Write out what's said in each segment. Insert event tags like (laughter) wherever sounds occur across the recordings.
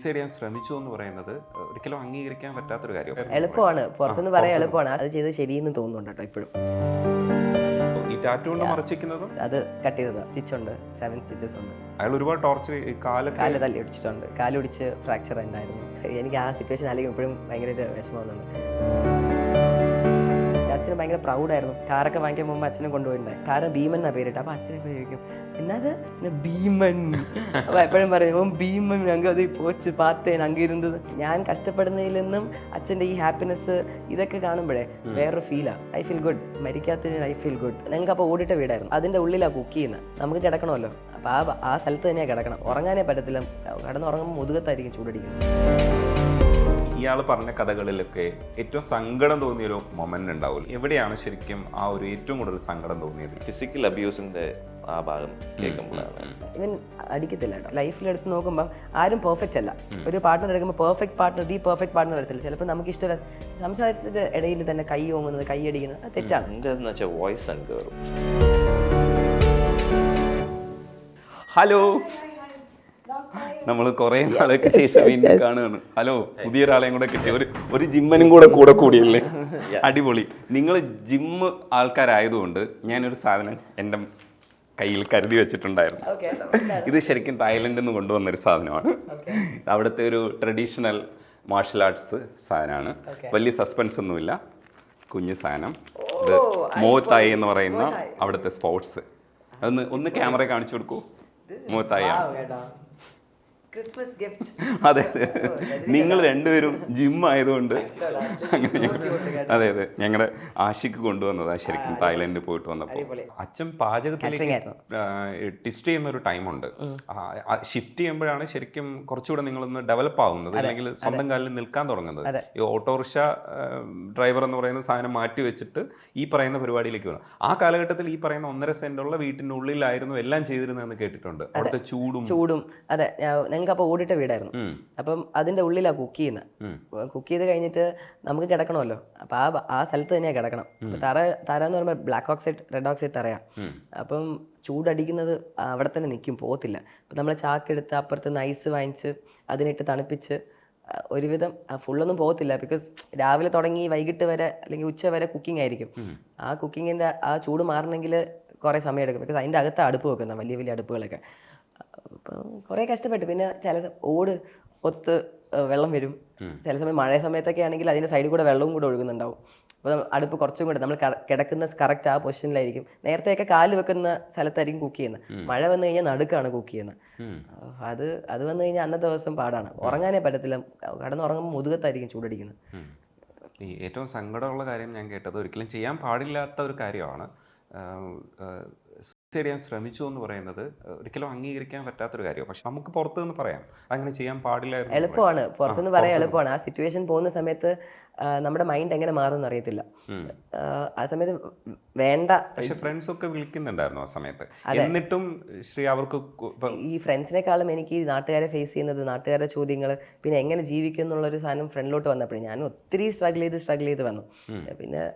Suicide ചെയ്യാൻ ശ്രമിച്ചു എന്ന് പറയുന്നത് ഒരിക്കലും അംഗീകരിക്കാൻ പറ്റാത്തൊരു കാര്യം എളുപ്പമാണ്. പുറത്തുനിന്ന് പറയാൻ എളുപ്പമാണ്. അത് ചെയ്ത് ശരിയെന്ന് തോന്നുന്നുണ്ട് കേട്ടോ ഇപ്പോഴും. ഈ ടാറ്റു കൊണ്ട് മറച്ചിരിക്കുന്നതും? അത് കട്ട് ചെയ്തത്. സ്റ്റിച്ച് ഉണ്ട്. സെവൻ സ്റ്റിച്ചസ് ഉണ്ട്. അയാൾ ഒരുപാട് ടോർച്ചർ കാലൊക്കെ കാൽ തല്ലി ഒടിച്ചിട്ടുണ്ട്. കാലൊടിച്ച് ഫ്രാക്ചർ ഉണ്ടായിരുന്നു എനിക്ക് ആ സിറ്റുവേഷൻ അല്ലെങ്കിൽ ഇപ്പോഴും ഭയങ്കര വിഷമം അച്ഛന് ഭയങ്കര പ്രൗഡായിരുന്നു. കാറൊക്കെ വാങ്ങിക്കാൻ മുമ്പ് അച്ഛനെ കൊണ്ടുപോയിട്ടുണ്ടായി. കാറ് ഭീമൻ എന്നാ പേരിട്ട്. അപ്പൊ അച്ഛനെ ചോദിക്കും എന്നത്? ഭീമൻ. അപ്പൊ എപ്പോഴും പറയും ഭീമൻ അങ്ങ് അത് പോച്ച് പാത്തേൻ അങ്ങ് ഇരുന്നത്. ഞാൻ കഷ്ടപ്പെടുന്നതിൽ നിന്നും അച്ഛന്റെ ഈ ഹാപ്പിനെസ് ഇതൊക്കെ കാണുമ്പോഴേ വേറൊരു ഫീലാണ് ഐ ഫീൽ ഗുഡ് മരിക്കാത്തതിന് ഐ ഫീൽ ഗുഡ് ഞങ്ങൾക്ക് അപ്പോൾ ഓടിട്ട വീടായിരുന്നു. അതിന്റെ ഉള്ളിലാണ് കുക്ക് ചെയ്യുന്നത് നമുക്ക് കിടക്കണമല്ലോ. അപ്പോൾ ആ ആ സ്ഥലത്ത് തന്നെയാണ് കിടക്കണം. ഉറങ്ങാനേ പറ്റത്തില്ല. കിടന്നുറങ്ങുമ്പോൾ മുതുകത്തായിരിക്കും ചൂടടിക്കുന്നത്. ഇയാൾ പറഞ്ഞ കഥകളിലൊക്കെ ഏറ്റവും സങ്കടം തോന്നിയൊരു മൊമെന്റ് ഉണ്ടാവും എവിടെയാണ് ശരിക്കും ആ ഒരു ഏറ്റവും കൂടുതൽ സങ്കടം തോന്നിയത്? ഫിസിക്കൽ അബ്യൂസിന്റെ ആ ഭാഗം കേൾക്കുമ്പോഴാണ്. ഇവൻ അടിക്കത്തില്ല കേട്ടോ. ലൈഫിൽ എടുത്ത് നോക്കുമ്പോൾ ആരും പെർഫെക്റ്റ് അല്ല. ഒരു പാർട്ട്ണർ എടുക്കുമ്പോൾ perfect partner the perfect partner വരത്തില്ല. ചിലപ്പോൾ നമുക്ക് ഇഷ്ടമല്ല സംസാരത്തിന്റെ ഇടയിൽ തന്നെ കൈ ഓങ്ങുന്നത് കൈ അടിക്കുന്നത് അത് തെറ്റാണ്. വോയിസ് അങ്ങ് കയറും ഹലോ നമ്മൾ കുറെ നാളൊക്കെ ശേഷം വീണ്ടും കാണുകയാണ്. ഹലോ പുതിയൊരാളെയും കൂടെ കിട്ടി. ഒരു ഒരു ജിമ്മനും കൂടെ കൂടെ കൂടിയല്ലേ? അടിപൊളി. നിങ്ങൾ ജിമ്മ് ആൾക്കാരായതുകൊണ്ട് ഞാനൊരു സാധനം എന്റെ കയ്യിൽ കരുതി വെച്ചിട്ടുണ്ടായിരുന്നു. ഇത് ശരിക്കും തായ്ലൻഡിൽ നിന്ന് കൊണ്ടുവന്നൊരു സാധനമാണ്. അവിടുത്തെ ഒരു ട്രഡീഷണൽ മാർഷൽ ആർട്സ് സാധനമാണ്. വലിയ സസ്പെൻസ് ഒന്നുമില്ല. കുഞ്ഞു സാധനം. ഇത് മോത്തായി എന്ന് പറയുന്ന അവിടുത്തെ സ്പോർട്സ്. അതൊന്ന് ഒന്ന് ക്യാമറ കാണിച്ചു കൊടുക്കൂ. മോത്തായി ക്രിസ്മസ് ഗിഫ്റ്റ് അതെ അതെ. നിങ്ങൾ രണ്ടുപേരും ജിം ആയതുകൊണ്ട് അങ്ങനെ അതെ അതെ. ഞങ്ങളുടെ ആഷിക്ക് കൊണ്ടുവന്നതാ ശരിക്കും തായ്ലൻഡിൽ പോയിട്ട് വന്നപ്പോൾ. അച്ഛൻ പാചകത്തിലേക്ക് ടിസ്റ്റ് ചെയ്യുന്ന ഒരു ടൈമുണ്ട് ഷിഫ്റ്റ് ചെയ്യുമ്പോഴാണ് ശരിക്കും കുറച്ചുകൂടെ നിങ്ങളൊന്ന് ഡെവലപ്പ് ആവുന്നത് അല്ലെങ്കിൽ സ്വന്തം കാലിൽ നിൽക്കാൻ തുടങ്ങുന്നത്. ഈ ഓട്ടോറിക്ഷ ഡ്രൈവർ എന്ന് പറയുന്ന സാധനം മാറ്റി വെച്ചിട്ട് ഈ പറയുന്ന പരിപാടിയിലേക്ക് വേണം ആ കാലഘട്ടത്തിൽ ഈ പറയുന്ന ഒന്നര സെന്റുള്ള വീട്ടിനുള്ളിലായിരുന്നു എല്ലാം ചെയ്തിരുന്നതെന്ന് കേട്ടിട്ടുണ്ട്. അവിടുത്തെ ചൂടും ചൂടും. അതെ. ഞങ്ങൾക്ക് അപ്പോൾ ഓടിട്ട വീടായിരുന്നു. അപ്പം അതിന്റെ ഉള്ളിലാണ് കുക്ക് ചെയ്യുന്നത് കുക്ക് ചെയ്ത് കഴിഞ്ഞിട്ട് നമുക്ക് കിടക്കണമല്ലോ. അപ്പം ആ ആ സ്ഥലത്ത് തന്നെയാണ് കിടക്കണം. അപ്പം തറ തറ എന്ന് പറയുമ്പോൾ ബ്ലാക്ക് ഓക്സൈഡ് റെഡ് ഓക്സൈഡ് തറയാണ്. അപ്പം ചൂടടിക്കുന്നത് അവിടെ തന്നെ നിൽക്കും പോകത്തില്ല. അപ്പം നമ്മൾ ചാക്കെടുത്ത് അപ്പുറത്ത് നൈസ് വാങ്ങിച്ച് അതിനിട്ട് തണുപ്പിച്ച് ഒരുവിധം ഫുള്ളൊന്നും പോകത്തില്ല. ബിക്കോസ് രാവിലെ തുടങ്ങി വൈകിട്ട് വരെ അല്ലെങ്കിൽ ഉച്ച വരെ കുക്കിംഗ് ആയിരിക്കും. ആ കുക്കിങ്ങിന്റെ ആ ചൂട് മാറണമെങ്കിൽ കുറേ സമയം എടുക്കും. ബിക്കോസ് അതിന്റെ അകത്ത് അടുപ്പ് വെക്കുന്ന വലിയ വലിയ അടുപ്പുകളൊക്കെ. അപ്പം കുറേ കഷ്ടപ്പെട്ടു. പിന്നെ ചില ഓട് ഒത്ത് വെള്ളം വരും. ചില സമയം മഴ സമയത്തൊക്കെ ആണെങ്കിൽ അതിന്റെ സൈഡിൽ കൂടെ വെള്ളവും കൂടെ ഒഴുകുന്നുണ്ടാവും. അപ്പോൾ അടുപ്പ് കുറച്ചും കൂടെ നമ്മൾ കിടക്കുന്ന കറക്റ്റ് ആ പൊസിഷനിലായിരിക്കും നേരത്തെയൊക്കെ കാൽ വെക്കുന്ന സ്ഥലത്തായിരിക്കും കുക്ക് ചെയ്യുന്നത്. മഴ വന്നു കഴിഞ്ഞാൽ നടുക്കാണ് കുക്ക് ചെയ്യുന്നത്. അത് അത് വന്നു കഴിഞ്ഞാൽ അന്നത്തെ ദിവസം പാടാണ്. ഉറങ്ങാനേ പറ്റത്തില്ല. കടന്നുറങ്ങുമ്പോൾ മുതുകത്തായിരിക്കും ചൂടടിക്കുന്നത്. ഈ ഏറ്റവും സങ്കടമുള്ള കാര്യം ഞാൻ കേട്ടത് ഒരിക്കലും ചെയ്യാൻ പാടില്ലാത്ത ഒരു കാര്യമാണ്. ചെയ്യാൻ ശ്രമിച്ചു എന്ന് പറയുന്നത് ഒരിക്കലും അംഗീകരിക്കാൻ പറ്റാത്തൊരു കാര്യമാണ്. പക്ഷെ നമുക്ക് പുറത്ത് നിന്ന് പറയാം. അങ്ങനെ ചെയ്യാൻ പാടില്ലായിരുന്നു. എളുപ്പമാണ്. പുറത്തുനിന്ന് പറയാൻ എളുപ്പമാണ്. ആ സിറ്റുവേഷൻ പോകുന്ന സമയത്ത് നമ്മുടെ മൈൻഡ് എങ്ങനെ മാറുമെന്ന് അറിയത്തില്ല. ആ സമയത്ത് വേണ്ട. പക്ഷെ ഫ്രണ്ട്സ് ഒക്കെ വിളിക്കുന്നുണ്ടായിരുന്നു ആ സമയത്ത്. എന്നിട്ടും ശ്രീ അവർക്ക് ഈ ഫ്രണ്ട്സിനെക്കാളും എനിക്ക് ഈ നാട്ടുകാരെ ഫേസ് ചെയ്യുന്നത് നാട്ടുകാരുടെ ചോദ്യങ്ങൾ പിന്നെ എങ്ങനെ ജീവിക്കും എന്നുള്ളൊരു സാധനം ഫ്രണ്ടിലോട്ട് വന്നപ്പോഴേ ഞാൻ ഒത്തിരി സ്ട്രഗിൾ ചെയ്ത് സ്ട്രഗിൾ ചെയ്ത് വന്നു. പിന്നെ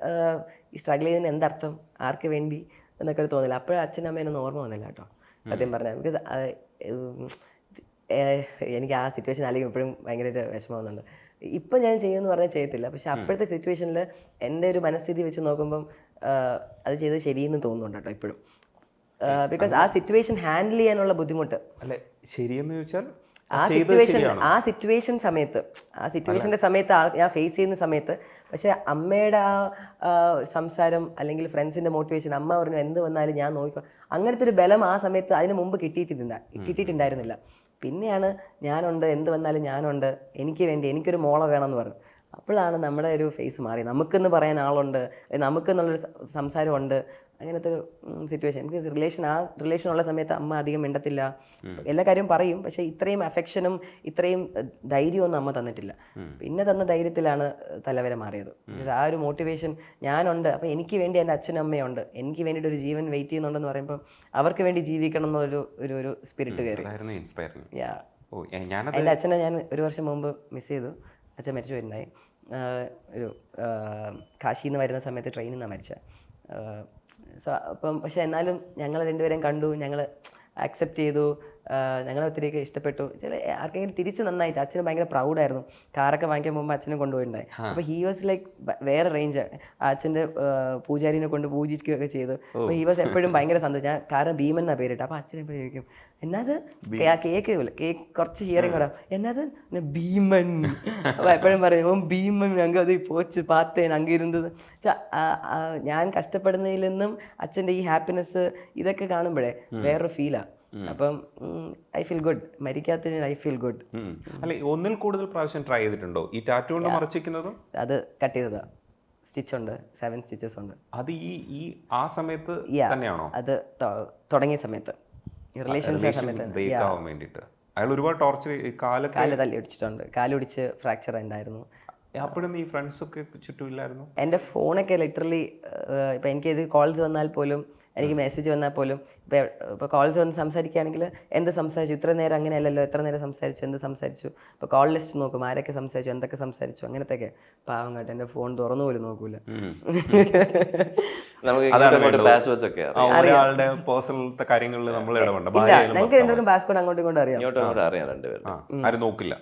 ഈ സ്ട്രഗിൾ ചെയ്തതിന് എന്തർത്ഥം? ആർക്ക് വേണ്ടി? എന്നൊക്കെ ഒരു തോന്നില്ല അപ്പോഴും അച്ഛനും അമ്മേനൊന്നും ഓർമ്മ വന്നില്ല കേട്ടോ. സത്യം പറഞ്ഞാൽ ബിക്കോസ് എനിക്ക് ആ സിറ്റുവേഷൻ അല്ലെങ്കിൽ ഇപ്പോഴും ഭയങ്കര വിഷമമാകുന്നുണ്ട് ഇപ്പം ഞാൻ ചെയ്യുമെന്ന് പറഞ്ഞാൽ ചെയ്യത്തില്ല. പക്ഷെ അപ്പോഴത്തെ സിറ്റുവേഷനിൽ എന്റെ ഒരു മനസ്ഥിതി വെച്ച് നോക്കുമ്പം അത് ചെയ്തത് ശരിയെന്ന് തോന്നുന്നുണ്ട് കേട്ടോ ഇപ്പോഴും. ബിക്കോസ് ആ സിറ്റുവേഷൻ ഹാൻഡിൽ ചെയ്യാനുള്ള ബുദ്ധിമുട്ട്. അല്ലെ ശരിയെന്ന് ചോദിച്ചാൽ ആ സിറ്റുവേഷൻ ആ സിറ്റുവേഷൻ സമയത്ത്. ആ സിറ്റുവേഷന്റെ സമയത്ത് ഞാൻ ഫേസ് ചെയ്യുന്ന സമയത്ത്. പക്ഷെ അമ്മയുടെ ആ സംസാരം അല്ലെങ്കിൽ ഫ്രണ്ട്സിന്റെ മോട്ടിവേഷൻ അമ്മ പറഞ്ഞു എന്ത് വന്നാലും ഞാൻ നോക്കിക്കോ അങ്ങനത്തെ ഒരു ബലം ആ സമയത്ത് അതിന് മുമ്പ് കിട്ടിയിട്ടിരുന്ന കിട്ടിയിട്ടുണ്ടായിരുന്നില്ല. പിന്നെയാണ് ഞാനുണ്ട് എന്ത് വന്നാലും ഞാനുണ്ട് എനിക്ക് വേണ്ടി എനിക്കൊരു മോളെ വേണമെന്ന് പറഞ്ഞു. അപ്പോഴാണ് നമ്മുടെ ഒരു ഫേസ് മാറി നമുക്കെന്ന് പറയാൻ ആളുണ്ട് നമുക്കെന്നുള്ളൊരു സംസാരമുണ്ട്. അങ്ങനത്തെ ഒരു സിറ്റുവേഷൻ എനിക്ക് റിലേഷൻ ആ റിലേഷൻ ഉള്ള സമയത്ത് അമ്മ അധികം മിണ്ടത്തില്ല. എല്ലാ കാര്യവും പറയും. പക്ഷേ ഇത്രയും അഫെക്ഷനും ഇത്രയും ധൈര്യവും ധൈര്യമൊന്നും അമ്മ തന്നിട്ടില്ല. പിന്നെ തന്ന ധൈര്യത്തിലാണ് തലവരെ മാറിയത്. ആ ഒരു മോട്ടിവേഷൻ ഞാനുണ്ട്. അപ്പം എനിക്ക് വേണ്ടി എന്റെ അച്ഛനും അമ്മയുണ്ട് എനിക്ക് വേണ്ടിയിട്ട് ഒരു ജീവൻ വെയിറ്റ് ചെയ്യുന്നുണ്ടെന്ന് പറയുമ്പോൾ അവർക്ക് വേണ്ടി ജീവിക്കണം എന്നൊരു ഒരു ഒരു സ്പിരിറ്റ് കയറി. എന്റെ അച്ഛനെ ഞാൻ ഒരു വർഷം മുമ്പ് മിസ് ചെയ്തു. അച്ഛൻ മരിച്ചു വരുന്നുണ്ടായി ഒരു കാശിന്ന് നിന്ന് വരുന്ന സമയത്ത് ട്രെയിനിൽ നിന്നാണ് മരിച്ചത്. അപ്പം പക്ഷെ എന്നാലും ഞങ്ങൾ രണ്ടുപേരെയും കണ്ടു ഞങ്ങൾ അക്സെപ്റ്റ് ചെയ്തു. ഞങ്ങളെ ഒത്തിരിയൊക്കെ ഇഷ്ടപ്പെട്ടു. ചില ആർക്കെങ്കിലും തിരിച്ച് നന്നായിട്ട് അച്ഛന് ഭയങ്കര പ്രൗഡായിരുന്നു കാറൊക്കെ വാങ്ങിക്കാൻ പോകുമ്പോൾ അച്ഛനെ കൊണ്ടുപോയിട്ടുണ്ടായി. അപ്പോൾ ഹി വാസ് ലൈക്ക് വേറെ റേഞ്ച് അച്ഛന്റെ പൂജാരിനെ കൊണ്ട് പൂജിക്കുകയൊക്കെ ചെയ്തു. അപ്പോൾ ഹി വാസ് എപ്പോഴും ഭയങ്കര സന്തോഷം. ഞാൻ കാരണം ഭീമൻ എന്നാ പേരിട്ട്. അപ്പോൾ അച്ഛൻ എപ്പോഴും ചോദിക്കും എന്നത്? കേക്ക് കേക്ക് കുറച്ച് ഹിയറിങ് കൂടാ എന്നത്? ഭീമൻ. അപ്പോൾ എപ്പോഴും പറയും ഭീമൻ അങ്ങ് അത് പോച്ച് പാത്തേൻ അങ്ങ് ഇരുന്നത്. ച്ച, ആ, ആ, ഞാൻ കഷ്ടപ്പെടുന്നതിൽ നിന്നും അച്ഛന്റെ ഈ ഹാപ്പിനെസ് ഇതൊക്കെ കാണുമ്പോഴേ വേറൊരു ഫീലാ അപ്പം ഐ ഫീൽ ഗുഡ് മരിക്കാത്തതിന് ഐ ഫീൽ ഗുഡ് അല്ലെ ഒന്നിൽ കൂടുതൽ പ്രാവശ്യം ട്രൈ ചെയ്തിട്ടുണ്ടോ? ഈ ടാറ്റു കൊണ്ട് മറച്ചിരിക്കുന്നതും? അത് കട്ട് ചെയ്തതാ. സ്റ്റിച്ച് ഉണ്ട്. സെവൻ സ്റ്റിച്ചസ് ഉണ്ട്. അത് ഈ ഈ ആ സമയത്ത് തന്നെയാണോ? അത് തുടങ്ങിയ സമയത്ത്. റിലേഷൻഷിപ്പ് സമയത്ത്. വേണ്ടിയിട്ട്. അയാൾ ഒരുപാട് ടോർച്ചർ കാൽ കാൽ തല്ലി ഒടിച്ചിട്ടുണ്ട് കാൽ ഒടിച്ച് ഫ്രാക്ചർ ഉണ്ടായിരുന്നു. അപ്പോഴൊന്നും ഈ ഫ്രണ്ട്സ് ഒക്കെ ചുറ്റുമില്ലായിരുന്നു? എന്റെ ഫോണൊക്കെ ലിറ്ററലി ഇപ്പം എനിക്ക് ഇത് കോൾസ് വന്നാൽ പോലും എനിക്ക് മെസ്സേജ് വന്നാൽ പോലും ഇപ്പോൾ ഇപ്പോൾ കോൾസ് വന്ന് സംസാരിക്കുകയാണെങ്കിൽ എന്ത് സംസാരിച്ചു? ഇത്ര നേരം അങ്ങനെയല്ലല്ലോ എത്ര നേരം സംസാരിച്ചു എന്ത് സംസാരിച്ചു? ഇപ്പോൾ കോൾ ലിസ്റ്റ് നോക്കും ആരൊക്കെ സംസാരിച്ചു എന്തൊക്കെ സംസാരിച്ചു അങ്ങനത്തെയൊക്കെ. പാവം കേട്ടോ എന്റെ ഫോൺ തുറന്നു പോലും നോക്കൂല. ഒരാളുടെ പേഴ്സണൽ കാര്യങ്ങളിൽ നമ്മൾ ഇടപെടണ്ട. ഞങ്ങൾക്ക് രണ്ടുപേർക്കും പാസ്കോഡ് അങ്ങോട്ടും ഇങ്ങോട്ടും അറിയാം. അറിയാം രണ്ടുപേരും. ആരും നോക്കില്ല.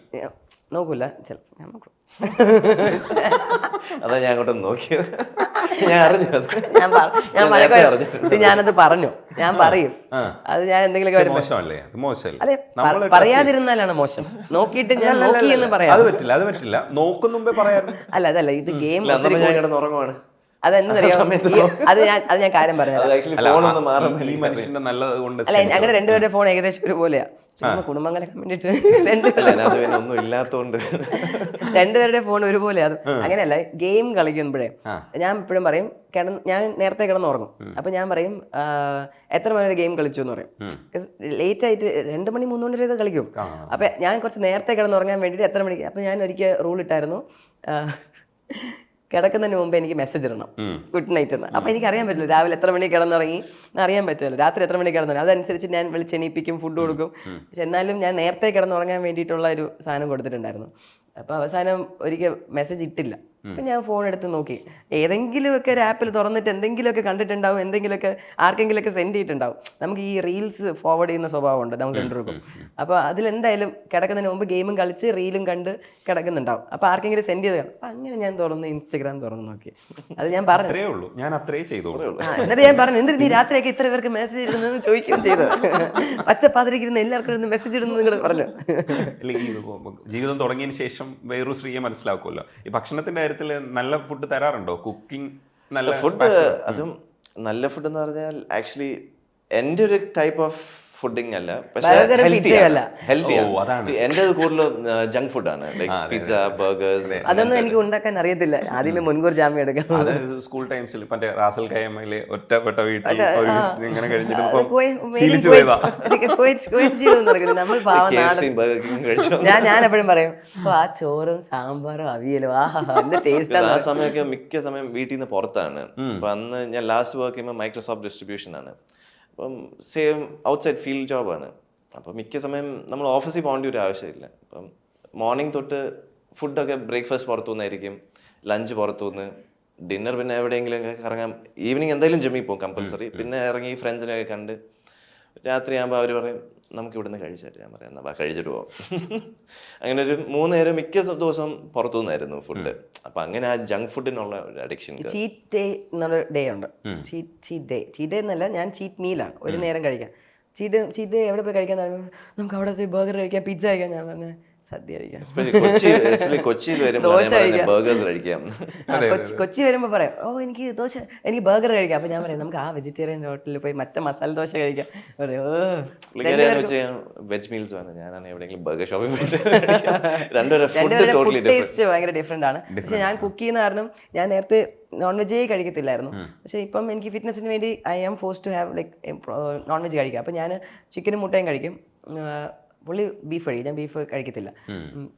നോക്കൂല. ചിലപ്പോൾ ഞാൻ നോക്കും. (laughs) അതാ ഞാൻ അങ്ങോട്ട് നോക്കിയത് ഞാൻ അറിഞ്ഞു ഞാൻ പറ- ഞാൻ ഞാൻ നേരത്തെ അറിഞ്ഞു. ഞാനത് പറഞ്ഞു. ഞാൻ പറയും. അത് ഞാൻ എന്തെങ്കിലും വരുമ്പോ മോശമല്ലേ? അത് മോശമല്ലേ? നമ്മൾ പ- പറയാതിരുന്നാലാണ് മോശം. നോക്കിയിട്ട് ഞാൻ നോക്കി എന്ന് പറയാം. അത് പറ്റില്ല അത് പറ്റില്ല. നോക്കും മുമ്പേ പറയാറ് അല്ല അതല്ല. ഇത് ഗെയിം ഇല്ല, അന്നപ്പം ഞാൻ കിടന്ന് ഉറങ്ങുവാണ്. അതെന്നറിയാം അത് ഞാൻ അത് ഞാൻ കാര്യം പറഞ്ഞത് അത് ആക്ച്വലി അല്ല, ഫോൺ ഒന്ന് മാറുമ്പോൾ ഈ മനുഷ്യന്റെ നല്ലത് കൊണ്ട് അല്ല ഞങ്ങളുടെ രണ്ടുപേരുടെ ഫോൺ ഏകദേശം ഒരുപോലെയാ. വേണ്ടിട്ട് രണ്ടുപേരുടെ ഫോൺ ഒരുപോലെ അത് അങ്ങനെയല്ല ഗെയിം കളിക്കുമ്പോഴേ ഞാൻ ഇപ്പോഴും പറയും കിടന്ന് ഞാൻ നേരത്തെ കിടന്ന് ഉറങ്ങും അപ്പൊ ഞാൻ പറയും എത്ര മണി വരെ ഗെയിം കളിച്ചു എന്ന് പറയും. ലേറ്റ് ആയിട്ട് രണ്ട് മണി മൂന്ന് മണി വരെയൊക്കെ കളിക്കും. അപ്പൊ ഞാൻ കുറച്ച് നേരത്തെ കിടന്നുറങ്ങാൻ വേണ്ടിയിട്ട് എത്ര മണിക്ക് അപ്പൊ ഞാൻ ഒരിക്കൽ റൂൾ ഇട്ടായിരുന്നു. കിടക്കുന്നതിന് മുമ്പ് എനിക്ക് മെസ്സേജ് ഇടണം. ഗുഡ് നൈറ്റ് എന്ന്. അപ്പോൾ എനിക്ക് അറിയാൻ പറ്റില്ല രാവിലെ എത്ര മണി കിടന്നുറങ്ങി? എന്ന് അറിയാൻ പറ്റില്ല. രാത്രി എത്ര മണി കിടന്നുറങ്ങി? അതനുസരിച്ച് ഞാൻ വിളിച്ചെണീപ്പിക്കും ഫുഡ് കൊടുക്കും. പക്ഷെ എന്നാലും ഞാൻ നേരത്തെ കിടന്നുറങ്ങാൻ വേണ്ടിയിട്ടുള്ള ഒരു സാധനം കൊടുത്തിട്ടുണ്ടായിരുന്നു. അപ്പോൾ അവസാനം ഒരിക്കൽ മെസ്സേജ് ഇട്ടില്ല. അപ്പൊ ഞാൻ ഫോൺ എടുത്ത് നോക്കി. ഏതെങ്കിലുമൊക്കെ ഒരു ആപ്പിൽ തുറന്നിട്ട് എന്തെങ്കിലുമൊക്കെ കണ്ടിട്ടുണ്ടാവും എന്തെങ്കിലുമൊക്കെ ആർക്കെങ്കിലുമൊക്കെ സെൻഡ് ചെയ്തിട്ടുണ്ടാവും. നമുക്ക് ഈ റീൽസ് ഫോർവേഡ് ചെയ്യുന്ന സ്വഭാവമുണ്ട് നമുക്ക് രണ്ടുപേർക്കും. അപ്പോൾ അതിലെന്തായാലും കിടക്കുന്നതിന് മുമ്പ് ഗെയിമും കളിച്ച് റീലും കണ്ട് കിടക്കുന്നുണ്ടാവും. അപ്പോൾ ആർക്കെങ്കിലും സെൻഡ് ചെയ്ത് കാണും. അപ്പൊ അങ്ങനെ ഞാൻ തുറന്ന് ഇൻസ്റ്റഗ്രാം തുറന്ന് നോക്കി. അത് ഞാൻ പറഞ്ഞു. അത്രേ ഉള്ളൂ. ഞാൻ അത്രേ എന്നിട്ട് ഞാൻ പറഞ്ഞു എന്തിട്ട് നീ രാത്രിയൊക്കെ ഇത്ര പേർക്ക് മെസ്സേജ് ഇടുന്നതെന്ന് ചോദിക്കുകയും ചെയ്തു (laughs) പച്ചപ്പാതിരിക്കുന്ന എല്ലാവർക്കും മെസ്സേജ് ഇടുന്നു നിങ്ങൾ പറഞ്ഞു. അല്ലെങ്കിൽ ജീവിതം തുടങ്ങിയതിന് ശേഷം വേറൊരു സ്ത്രീയെ മനസ്സിലാക്കുമല്ലോ. ഈ ഭക്ഷണത്തിന്റെ കാര്യത്തിൽ നല്ല ഫുഡ് തരാറുണ്ടോ? കുക്കിംഗ് നല്ല ഫുഡ് അതും നല്ല ഫുഡ് എന്ന് പറഞ്ഞാൽ ആക്ച്വലി എന്റെ ഒരു ടൈപ്പ് ഓഫ് ഫുഡിങ് അല്ല. പക്ഷേ എന്റെ കൂടുതലും ജങ്ക് ഫുഡാണ് ലൈക് പിസ്സ ബർഗേഴ്സ് അതൊന്നും എനിക്ക് ഉണ്ടാക്കാൻ അറിയത്തില്ല. ആദ്യം മുൻകൂർ ജാമ്യം എടുക്കാം അത് സ്കൂൾ ടൈംസിൽ മറ്റേ റാസൽ കൈമയിൽ ഒറ്റപ്പെട്ട വീട്ടിൽ ഇങ്ങനെ ഞാൻ ഞാൻ എപ്പോഴും പറയും ആ ചോറും സാമ്പാറും അവിയലും ആ ടേസ്റ്റ് ആ സമയമൊക്കെ മിക്ക സമയം വീട്ടിൽ നിന്ന് പുറത്താണ്. അപ്പൊ അന്ന് ഞാൻ ലാസ്റ്റ് വർക്ക് ചെയ്യുമ്പോൾ മൈക്രോസോഫ്റ്റ് ഡിസ്ട്രിബ്യൂഷൻ ആണ്. അപ്പം സെയിം ഔട്ട്സൈഡ് ഫീൽഡ് ജോബാണ് അപ്പം മിക്ക സമയം നമ്മൾ ഓഫീസിൽ പോകേണ്ട ഒരു ആവശ്യമില്ല. അപ്പം മോർണിംഗ് തൊട്ട് ഫുഡൊക്കെ ബ്രേക്ക്ഫാസ്റ്റ് പുറത്തുനിന്നായിരിക്കും ലഞ്ച് പുറത്തുനിന്ന് ഡിന്നർ പിന്നെ എവിടെയെങ്കിലും ഇറങ്ങാം ഈവനിങ് എന്തായാലും ജിമ്മിൽ പോകും കമ്പൽസറി പിന്നെ ഇറങ്ങി ഫ്രണ്ട്സിനെയൊക്കെ കണ്ട് രാത്രി ആകുമ്പോൾ അവർ പറയും നമുക്ക് ഇവിടുന്ന് കഴിച്ചിട്ട് ഞാൻ പറയാം. എന്നാ വാ, കഴിച്ചിട്ട് പോവാം. അങ്ങനെ ഒരു മൂന്ന് നേരം മിക്ക ദിവസം പുറത്തുനിന്നായിരുന്നു ഫുഡ് അപ്പൊ അങ്ങനെ ആ ജങ്ക് ഫുഡിനുള്ള ഒരു അഡിക്ഷൻ ചീറ്റ് ഡേ എന്നുള്ള ഡേ ഉണ്ട്. Cheat cheat day cheat day എന്നല്ല ഞാൻ ചീറ്റ് മീലാണ് ഒരു നേരം കഴിക്കാം. ചീറ്റ് ചീറ്റ് ഡേ എവിടെ പോയി കഴിക്കാൻ നമുക്ക് അവിടെ പോയി ബർഗർ കഴിക്കാം പിസ്സ കഴിക്കാം ഞാൻ പറഞ്ഞ. സദ്യ കഴിക്കാം. കൊച്ചിയിൽ കൊച്ചി കൊച്ചി വരുമ്പോൾ പറയാം ഓ എനിക്ക് ദോശ എനിക്ക് ബർഗർ കഴിക്കാം. അപ്പൊ ഞാൻ പറയാം നമുക്ക് ആ വെജിറ്റേറിയൻ ഹോട്ടലിൽ പോയി മറ്റേ മസാല ദോശ കഴിക്കാം. വെജ് മീൽസ് വേണം. ഞാനാണ് എവിടെയെങ്കിലും ബർഗർ ഷോപ്പിൽ പോയിട്ട് (laughs) രണ്ടുപേരെ ഫുഡ് രണ്ടുപേരുടെ ടോട്ടലി ഫുഡ് ടേസ്റ്റ് ഭയങ്കര ഡിഫറെന്റ് ആണ്. പക്ഷെ ഞാൻ കുക്ക് ചെയ്യുന്ന കാരണം ഞാൻ നേരത്തെ നോൺ വെജേ കഴിക്കത്തില്ലായിരുന്നു. പക്ഷെ ഇപ്പം എനിക്ക് ഫിറ്റ്നസിന് വേണ്ടി I am force to have like non veg കഴിക്കാം. അപ്പം ഞാൻ ചിക്കനും മുട്ടയും കഴിക്കും. പുള്ളി ബീഫ് കഴിക്കും ഞാൻ ബീഫ് കഴിക്കത്തില്ല.